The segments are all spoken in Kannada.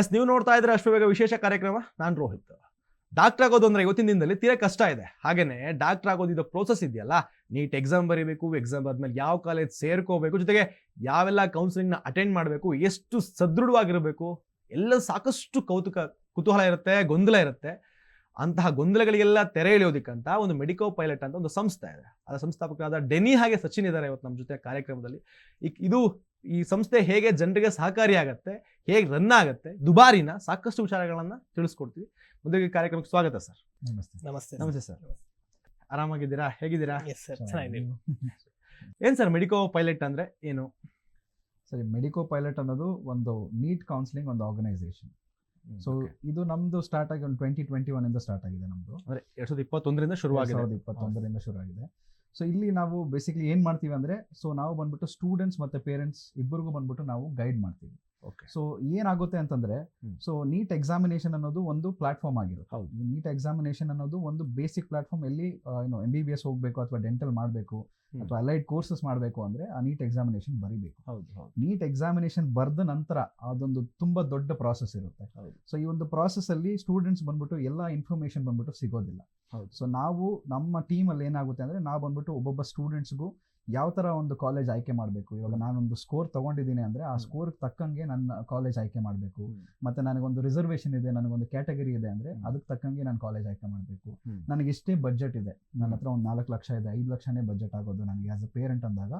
ಎಸ್, ನೀವು ನೋಡ್ತಾ ಇದ್ರೆ ಬೇಗ ವಿಶೇಷ ಕಾರ್ಯಕ್ರಮ ನಾನು ರೋಹಿತ್. ಡಾಕ್ಟರ್ ಆಗೋದು ಅಂದ್ರೆ ಇವತ್ತಿನ ದಿನದಲ್ಲಿ ತೀರಾ ಕಷ್ಟ ಇದೆ. ಹಾಗೇನೆ ಡಾಕ್ಟರ್ ಆಗೋದು ಇದು ಪ್ರೋಸೆಸ್ ಇದೆಯಲ್ಲ? ನೀಟ್ ಎಕ್ಸಾಮ್ ಬರೀಬೇಕು ಎಕ್ಸಾಮ್ ಆದ್ಮೇಲೆ ಯಾವ ಕಾಲೇಜ್ ಸೇರ್ಕೋಬೇಕು, ಜೊತೆಗೆ ಯಾವೆಲ್ಲ ಕೌನ್ಸಿಲಿಂಗ್ನ ಅಟೆಂಡ್ ಮಾಡಬೇಕು, ಎಷ್ಟು ಸದೃಢವಾಗಿರಬೇಕು, ಎಲ್ಲ ಸಾಕಷ್ಟು ಕೌತುಕ, ಕುತೂಹಲ ಇರುತ್ತೆ, ಗೊಂದಲ ಇರುತ್ತೆ. ಅಂತಹ ಗೊಂದಲಗಳಿಗೆಲ್ಲ ತೆರೆ ಎಳೆಯೋದಕ್ಕಂತ ಒಂದು ಮೆಡಿಕೋ ಪೈಲಟ್ ಅಂತ ಒಂದು ಸಂಸ್ಥೆ ಇದೆ. ಅದರ ಸಂಸ್ಥಾಪಕರಾದ ಡೆನಿ ಹಾಗೆ ಸಚಿನ್ ಇದ್ದಾರೆ ಇವತ್ತು ನಮ್ಮ ಜೊತೆ ಕಾರ್ಯಕ್ರಮದಲ್ಲಿ. ಇದು ಈ ಸಂಸ್ಥೆ ಹೇಗೆ ಜನರಿಗೆ ಸಹಕಾರಿ ಆಗುತ್ತೆ ಹೇಗೆ ರನ್ ಆಗುತ್ತೆ ದುಬಾರಿನ ಸಾಕಷ್ಟು ವಿಚಾರಗಳನ್ನ ತಿಳಿಸ್ಕೊಡ್ತೀವಿ. ಮೊದಲಿಗೆ ಕಾರ್ಯಕ್ರಮಕ್ಕೆ ಸ್ವಾಗತ ಸರ್. ನಮಸ್ತೆ. ನಮಸ್ತೆ. ನಮಸ್ತೆ ಸರ್. ಆರಾಮಾಗಿದ್ದೀರಾ? ಹೇಗಿದ್ದೀರಾ? ಎಸ್ ಸರ್ ಚೆನ್ನಾಗಿದೆ ಏನು ಸರ್ ಮೆಡಿಕೋ ಪೈಲಟ್ ಅಂದ್ರೆ ಏನು? ಸರಿ ಮೆಡಿಕೋ ಪೈಲಟ್ ಅನ್ನೋದು ಒಂದು ನೀಟ್ ಕೌನ್ಸಿಲಿಂಗ್ ಒಂದು ಆರ್ಗನೈಸೇಷನ್ ಸೊ ಇದು ನಮ್ದು ಸ್ಟಾರ್ಟ್ ಆಗಿ ಒಂದು ಟ್ವೆಂಟಿ ಟ್ವೆಂಟಿ ಒನ್ ಇಂದ ಸ್ಟಾರ್ಟ್ ಆಗಿದೆ ನಮ್ದು. ಅಂದ್ರೆ ಎರಡ್ ಸಾವಿರದ ಇಪ್ಪತ್ತೊಂದರಿಂದ ಶುರುವಾಗಿದೆ. ಆಗಿದೆ ಇಪ್ಪತ್ತೊಂದರಿಂದ ಶುರು ಆಗಿದೆ ಸೊ ಇಲ್ಲಿ ನಾವು ಬೇಸಿಕಲಿ ಏನು ಮಾಡ್ತೀವಿ ಅಂದ್ರೆ ಸೊ ನಾವು ಬಂದ್ಬಿಟ್ಟು ಸ್ಟೂಡೆಂಟ್ಸ್ ಮತ್ತೆ ಪೇರೆಂಟ್ಸ್ ಇಬ್ಬರಿಗೂ ಬಂದ್ಬಿಟ್ಟು ನಾವು ಗೈಡ್ ಮಾಡ್ತೀವಿ ಓಕೆ ಸೊ ಏನಾಗುತ್ತೆ ಅಂತಂದ್ರೆ. ಸೊ ನೀಟ್ ಎಕ್ಸಾಮಿನೇಷನ್ ಅನ್ನೋದು ಒಂದು ಪ್ಲಾಟ್ಫಾರ್ಮ್ ಆಗಿರುತ್ತೆ ಹೌದು. ನೀಟ್ ಎಕ್ಸಾಮಿನೇಷನ್ ಅನ್ನೋದು ಒಂದು ಬೇಸಿಕ್ ಪ್ಲಾಟ್ಫಾರ್ಮ್ ಎಲ್ಲಿ ಏನು ಎಂ ಬಿ ಬಿ ಎಸ್ ಹೋಗಬೇಕು ಅಥವಾ ಡೆಂಟಲ್ ಮಾಡಬೇಕು. ಅಥವಾ ಅಲೈಡ್ ಕೋರ್ಸಸ್ ಮಾಡಬೇಕು ಅಂದ್ರೆ ಆ ನೀಟ್ ಎಕ್ಸಾಮಿನೇಷನ್ ಬರಿಬೇಕು. ಹೌದು ಹೌದು. ನೀಟ್ ಎಕ್ಸಾಮಿನೇಷನ್ ಬರೆದ ನಂತರ ಅದೊಂದು ತುಂಬಾ ದೊಡ್ಡ ಪ್ರಾಸೆಸ್ ಇರುತ್ತೆ. ಹೌದು. ಸೊ ಈ ಒಂದು ಪ್ರಾಸೆಸ್ ಅಲ್ಲಿ ಸ್ಟೂಡೆಂಟ್ಸ್ ಬಂದ್ಬಿಟ್ಟು ಎಲ್ಲ ಇನ್ಫಾರ್ಮೇಶನ್ ಬಂದ್ಬಿಟ್ಟು ಸಿಗೋದಿಲ್ಲ. ಹೌದು. ಸೊ ನಾವು ನಮ್ಮ ಟೀಮಲ್ಲಿ ಅಲ್ಲಿ ಏನಾಗುತ್ತೆ ಅಂದ್ರೆ ನಾವು ಬಂದ್ಬಿಟ್ಟು ಒಬ್ಬೊಬ್ಬ ಸ್ಟೂಡೆಂಟ್ಸ್ಗೂ ಯಾವ ಥರ ಒಂದು ಕಾಲೇಜ್ ಆಯ್ಕೆ ಮಾಡಬೇಕು? ಇವಾಗ ನಾನೊಂದು ಸ್ಕೋರ್ ತಗೊಂಡಿದ್ದೀನಿ ಅಂದ್ರೆ ಆ ಸ್ಕೋರ್ಗೆ ಸ್ಕೋರ್ ತಕ್ಕಂಗೆ ನನ್ನ ಕಾಲೇಜ್ ಆಯ್ಕೆ ಮಾಡಬೇಕು. ಮತ್ತು ನನಗೊಂದು ರಿಸರ್ವೇಶನ್ ಇದೆ ನನಗೊಂದು ಕ್ಯಾಟಗರಿ ಇದೆ ಅಂದ್ರೆ ಅದಕ್ಕೆ ತಕ್ಕಂಗೆ ನಾನು ಕಾಲೇಜ್ ಆಯ್ಕೆ ಮಾಡಬೇಕು. ನನಗೆ ಇಷ್ಟೇ ಬಜೆಟ್ ಇದೆ. ನನ್ನ ಹತ್ರ ಒಂದು ನಾಲ್ಕು ಲಕ್ಷ ಇದೆ ಐದು ಲಕ್ಷನೇ ಬಜೆಟ್ ಆಗೋದು ನನಗೆ ಆಸ್ ಅ ಪೇರೆಂಟ್ ಅಂದಾಗ.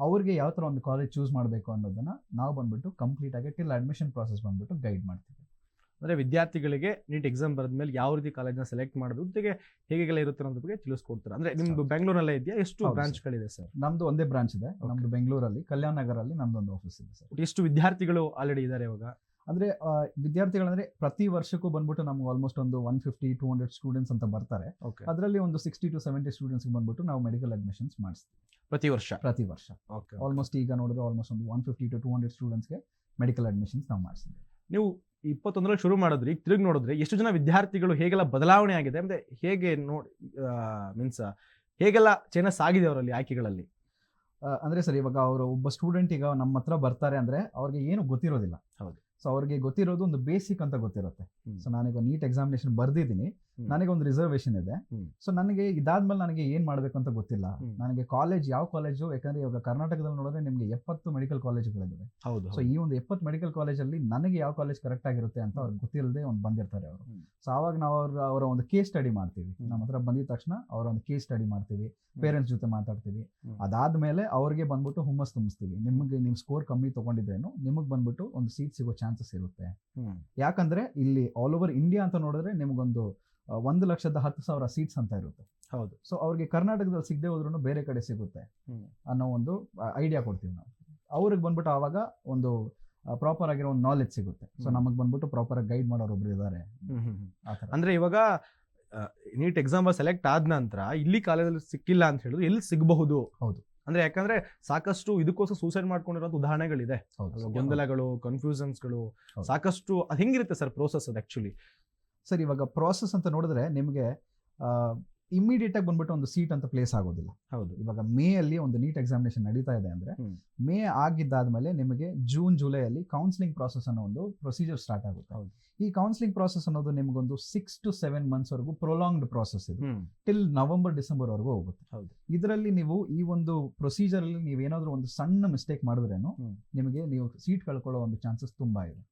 ಅವ್ರಿಗೆ ಯಾವ ಥರ ಒಂದು ಕಾಲೇಜ್ ಚೂಸ್ ಮಾಡಬೇಕು ಅನ್ನೋದನ್ನ ನಾವು ಬಂದ್ಬಿಟ್ಟು ಕಂಪ್ಲೀಟ್ ಆಗಿ ಟಿಲ್ ಅಡ್ಮಿಷನ್ ಪ್ರಾಸೆಸ್ ಬಂದ್ಬಿಟ್ಟು ಗೈಡ್ ಮಾಡ್ತೀವಿ. ಅಂದ್ರೆ ವಿದ್ಯಾರ್ಥಿಗಳಿಗೆ ನೀಟ್ ಎಕ್ಸಾಮ್ ಬರೆದ್ಮೇಲೆ ಯಾವ ರೀತಿ ಕಾಲೇಜ್ನ ಸೆಲೆಕ್ಟ್ ಮಾಡಬೇಕು ಜೊತೆಗೆ ಹೇಗೆಲ್ಲ ಇರುತ್ತೆ ಅನ್ನೋದ್ರ ಬಗ್ಗೆ ತಿಳಿಸ್ಕೊಡ್ತಾರೆ. ಅಂದರೆ ನಿಮ್ದು. ಬೆಂಗಳೂರಲ್ಲೇ ಇದೆಯಾ? ಎಷ್ಟು ಬ್ರಾಂಚ್ಗಳಿದೆ ಸರ್. ನಮ್ದು ಒಂದೇ ಬ್ರಾಂಚ್ ಇದೆ. ನಮ್ದು ಬೆಂಗಳೂರಲ್ಲಿ ಕಲ್ಯಾಣ ನಗರಲ್ಲಿ ನಮ್ದೊಂದು ಆಫೀಸ್ ಇದೆ ಸರ್. ಎಷ್ಟು ವಿದ್ಯಾರ್ಥಿಗಳು ಆಲ್ರೆಡಿ ಇದ್ದಾರೆ ಇವಾಗ? ಅಂದರೆ ವಿದ್ಯಾರ್ಥಿಗಳಂದರೆ ಪ್ರತಿ ವರ್ಷಕ್ಕೂ ಬಂದ್ಬಿಟ್ಟು ನಮ್ಗೆ ಆಲ್ಮೋಸ್ಟ್ ಒಂದು one fifty two hundred students ಅಂತ ಬರ್ತಾರೆ. ಅದರಲ್ಲಿ ಒಂದು ಸಿಕ್ಸ್ಟಿ ಟು ಸೆವೆಂಟಿ ಸ್ಟೂಡೆಂಟ್ಸ್ ಬಂದ್ಬಿಟ್ಟು ನಾವು ಮೆಡಿಕಲ್ ಅಡ್ಮಿಷನ್ಸ್ ಮಾಡಿಸ್ತೀವಿ. ಪ್ರತಿ ವರ್ಷ? ಪ್ರತಿ ವರ್ಷ. ಓಕೆ ಆಲ್ಮೋಸ್ಟ್ ಈಗ ನೋಡಿದ್ರೆ ಆಲ್ಮೋಸ್ಟ್ ಒಂದು one fifty to two hundred ಸ್ಟೂಡೆಂಟ್ಸ್ಗೆ ಮೆಡಿಕಲ್ ಅಡ್ಮಿಷನ್ಸ್ ನಾವು ಮಾಡಿಸ್ತೀವಿ ನೀವು ಇಪ್ಪತ್ತೊಂದರಲ್ಲಿ ಶುರು ಮಾಡಿದ್ರಿ ಈಗ ತಿರುಗಿ ನೋಡಿದ್ರೆ ಎಷ್ಟು ಜನ ವಿದ್ಯಾರ್ಥಿಗಳು ಹೇಗೆಲ್ಲ ಬದಲಾವಣೆ ಆಗಿದೆ ಅಂದರೆ ಹೇಗೆ ನೋಡಿ ಮೀನ್ಸ್ ಹೇಗೆಲ್ಲ ಚೇಂಜಸ್ ಆಗಿದೆ ಅವರಲ್ಲಿ ಆಯ್ಕೆಗಳಲ್ಲಿ ಅಂದರೆ ಸರ್ ಇವಾಗ ಅವರು ಒಬ್ಬ ಸ್ಟೂಡೆಂಟ್ ಈಗ ನಮ್ಮ ಹತ್ರ ಬರ್ತಾರೆ ಅಂದರೆ ಅವ್ರಿಗೆ ಏನು ಗೊತ್ತಿರೋದಿಲ್ಲ ಹೌದು. ಸೊ ಅವ್ರಿಗೆ ಗೊತ್ತಿರೋದು ಒಂದು ಬೇಸಿಕ್ ಅಂತ ಗೊತ್ತಿರುತ್ತೆ. ಸೊ ನಾನೀಗ ನೀಟ್ ಎಕ್ಸಾಮಿನೇಷನ್ ಬರ್ದಿದ್ದೀನಿ. ನನಗೆ ಒಂದು ರಿಸರ್ವೇಶನ್ ಇದೆ. ಸೊ ನನಗೆ ಇದಾದ್ಮೇಲೆ ನನಗೆ ಏನ್ ಮಾಡ್ಬೇಕು ಅಂತ ಗೊತ್ತಿಲ್ಲ. ನನಗೆ ಕಾಲೇಜ್ ಯಾವ ಕಾಲೇಜು ಯಾಕಂದ್ರೆ ಇವಾಗ ಕರ್ನಾಟಕದಲ್ಲಿ ನೋಡಿದ್ರೆ ನಿಮ್ಗೆ ಎಪ್ಪತ್ತು ಮೆಡಿಕಲ್ ಕಾಲೇಜುಗಳಿವೆ ಹೌದು ಸೊ ಈ ಒಂದು ಎಪ್ಪತ್ತು ಮೆಡಿಕಲ್ ಕಾಲೇಜಲ್ಲಿ ನನಗೆ ಯಾವ ಕಾಲೇಜ್ ಕರೆಕ್ಟ್ ಆಗಿರುತ್ತೆ ಅಂತ ಅವ್ರಿಗೆ ಗೊತ್ತಿಲ್ಲದೆ ಒಂದು ಬಂದಿರ್ತಾರೆ ಅವರು. ಸೊ ಅವಾಗ ನಾವು ಅವ್ರ ಅವರ ಒಂದು ಕೇಸ್ ಸ್ಟಡಿ ಮಾಡ್ತೀವಿ. ನಮ್ಮ ಹತ್ರ ಬಂದಿದ ತಕ್ಷಣ ಅವರ ಒಂದು ಕೇಸ್ ಸ್ಟಡಿ ಮಾಡ್ತೀವಿ. ಪೇರೆಂಟ್ಸ್ ಜೊತೆ ಮಾತಾಡ್ತೀವಿ. ಅದಾದ್ಮೇಲೆ ಅವ್ರಿಗೆ ಬಂದ್ಬಿಟ್ಟು ಹುಮ್ಮಸ್ ತುಂಬಿಸ್ತೀವಿ. ನಿಮಗೆ ನಿಮ್ ಸ್ಕೋರ್ ಕಮ್ಮಿ ತಗೊಂಡಿದ್ರೇನು ನಿಮಗೆ ಬಂದ್ಬಿಟ್ಟು ಒಂದು ಸೀಟ್ ಸಿಗೋ ಚಾನ್ಸಸ್ ಇರುತ್ತೆ. ಯಾಕಂದ್ರೆ ಇಲ್ಲಿ ಆಲ್ ಓವರ್ ಇಂಡಿಯಾ ಅಂತ ನೋಡಿದ್ರೆ ನಿಮ್ಗೊಂದು ಒಂದು ಲಕ್ಷದ ಹತ್ತು ಸಾವಿರ ಸೀಟ್ಸ್ ಅಂತ ಇರುತ್ತೆ. ಹೌದು. ಸೊ ಅವ್ರಿಗೆ ಕರ್ನಾಟಕದಲ್ಲಿ ಸಿಗದೆ ಹೋದ್ರೂ ಬೇರೆ ಕಡೆ ಸಿಗುತ್ತೆ ಅನ್ನೋ ಒಂದು ಐಡಿಯಾ ಕೊಡ್ತೀವಿ ನಾವು. ಅವ್ರಿಗೆ ಬಂದ್ಬಿಟ್ಟು ಆವಾಗ ಒಂದು ಪ್ರಾಪರ್ ಆಗಿರೋ ಒಂದು ನಾಲೆಜ್ ಸಿಗುತ್ತೆ. ಸೊ. ನಮಗೆ ಬಂದ್ಬಿಟ್ಟು ಪ್ರಾಪರ್ ಆಗಿ ಗೈಡ್ ಮಾಡೋರು ಒಬ್ರು ಇದ್ದಾರೆ ಅಂದ್ರೆ ಇವಾಗ ನೀಟ್ ಎಕ್ಸಾಮ್ ಸೆಲೆಕ್ಟ್ ಆದ ನಂತರ ಇಲ್ಲಿ ಕಾಲೇಜಲ್ಲಿ ಸಿಕ್ಕಿಲ್ಲ ಅಂತ ಹೇಳಿದ್ರು ಎಲ್ಲಿ ಸಿಗಬಹುದು? ಹೌದು. ಅಂದ್ರೆ ಯಾಕಂದ್ರೆ ಸಾಕಷ್ಟು ಇದಕ್ಕೋಸ್ಕರ ಸೂಸೈಡ್ ಮಾಡ್ಕೊಂಡಿರೋ ಉದಾಹರಣೆಗಳಿದೆ. ಗೊಂದಲಗಳು ಕನ್ಫ್ಯೂಷನ್ಸ್ಗಳು. ಸಾಕಷ್ಟು ಅದು ಹೆಂಗಿರುತ್ತೆ ಸರ್ ಪ್ರೋಸೆಸ್ ಅದು ಆಕ್ಚುಲಿ ಸರ್ ಇವಾಗ ಪ್ರಾಸೆಸ್ ಅಂತ ನೋಡಿದ್ರೆ ನಿಮಗೆ ಇಮಿಡಿಯೇಟ್ ಆಗಿ ಬಂದ್ಬಿಟ್ಟು ಒಂದು ಸೀಟ್ ಅಂತ ಪ್ಲೇಸ್ ಆಗೋದಿಲ್ಲ. ಹೌದು. ಇವಾಗ ಮೇ ಅಲ್ಲಿ ಒಂದು ನೀಟ್ ಎಕ್ಸಾಮಿನೇಷನ್ ನಡೀತಾ ಇದೆ ಅಂದ್ರೆ. ಮೇ ಆಗಿದ್ದಾದ್ಮೇಲೆ ನಿಮಗೆ ಜೂನ್ ಜುಲೈ ಅಲ್ಲಿ ಕೌನ್ಸಿಲಿಂಗ್ ಪ್ರಾಸೆಸ್ ಅನ್ನೋ ಒಂದು ಪ್ರೊಸೀಜರ್ ಸ್ಟಾರ್ಟ್ ಆಗುತ್ತೆ. ಈ ಕೌನ್ಸಿಲಿಂಗ್ ಪ್ರೊಸೆಸ್ ಅನ್ನೋದು ನಿಮಗೊಂದು ಸಿಕ್ಸ್ ಟು ಸೆವೆನ್ ಮಂತ್ಸ್ ವರೆಗೂ ಪ್ರೊಲಾಂಗ್ಡ್ ಪ್ರಾಸೆಸ್ ಇದು. ಟಿಲ್ ನವೆಂಬರ್ ಡಿಸೆಂಬರ್ ವರೆಗೂ ಹೋಗುತ್ತೆ. ಹೌದು. ಇದರಲ್ಲಿ ನೀವು ಈ ಒಂದು ಪ್ರೊಸೀಜರ್ ಅಲ್ಲಿ ನೀವು ಏನಾದ್ರೂ ಒಂದು ಸಣ್ಣ ಮಿಸ್ಟೇಕ್ ಮಾಡಿದ್ರೇನು. ನಿಮಗೆ ನೀವು ಸೀಟ್ ಕಳ್ಕೊಳ್ಳೋ ಒಂದು ಚಾನ್ಸಸ್ ತುಂಬಾ ಇದೆ.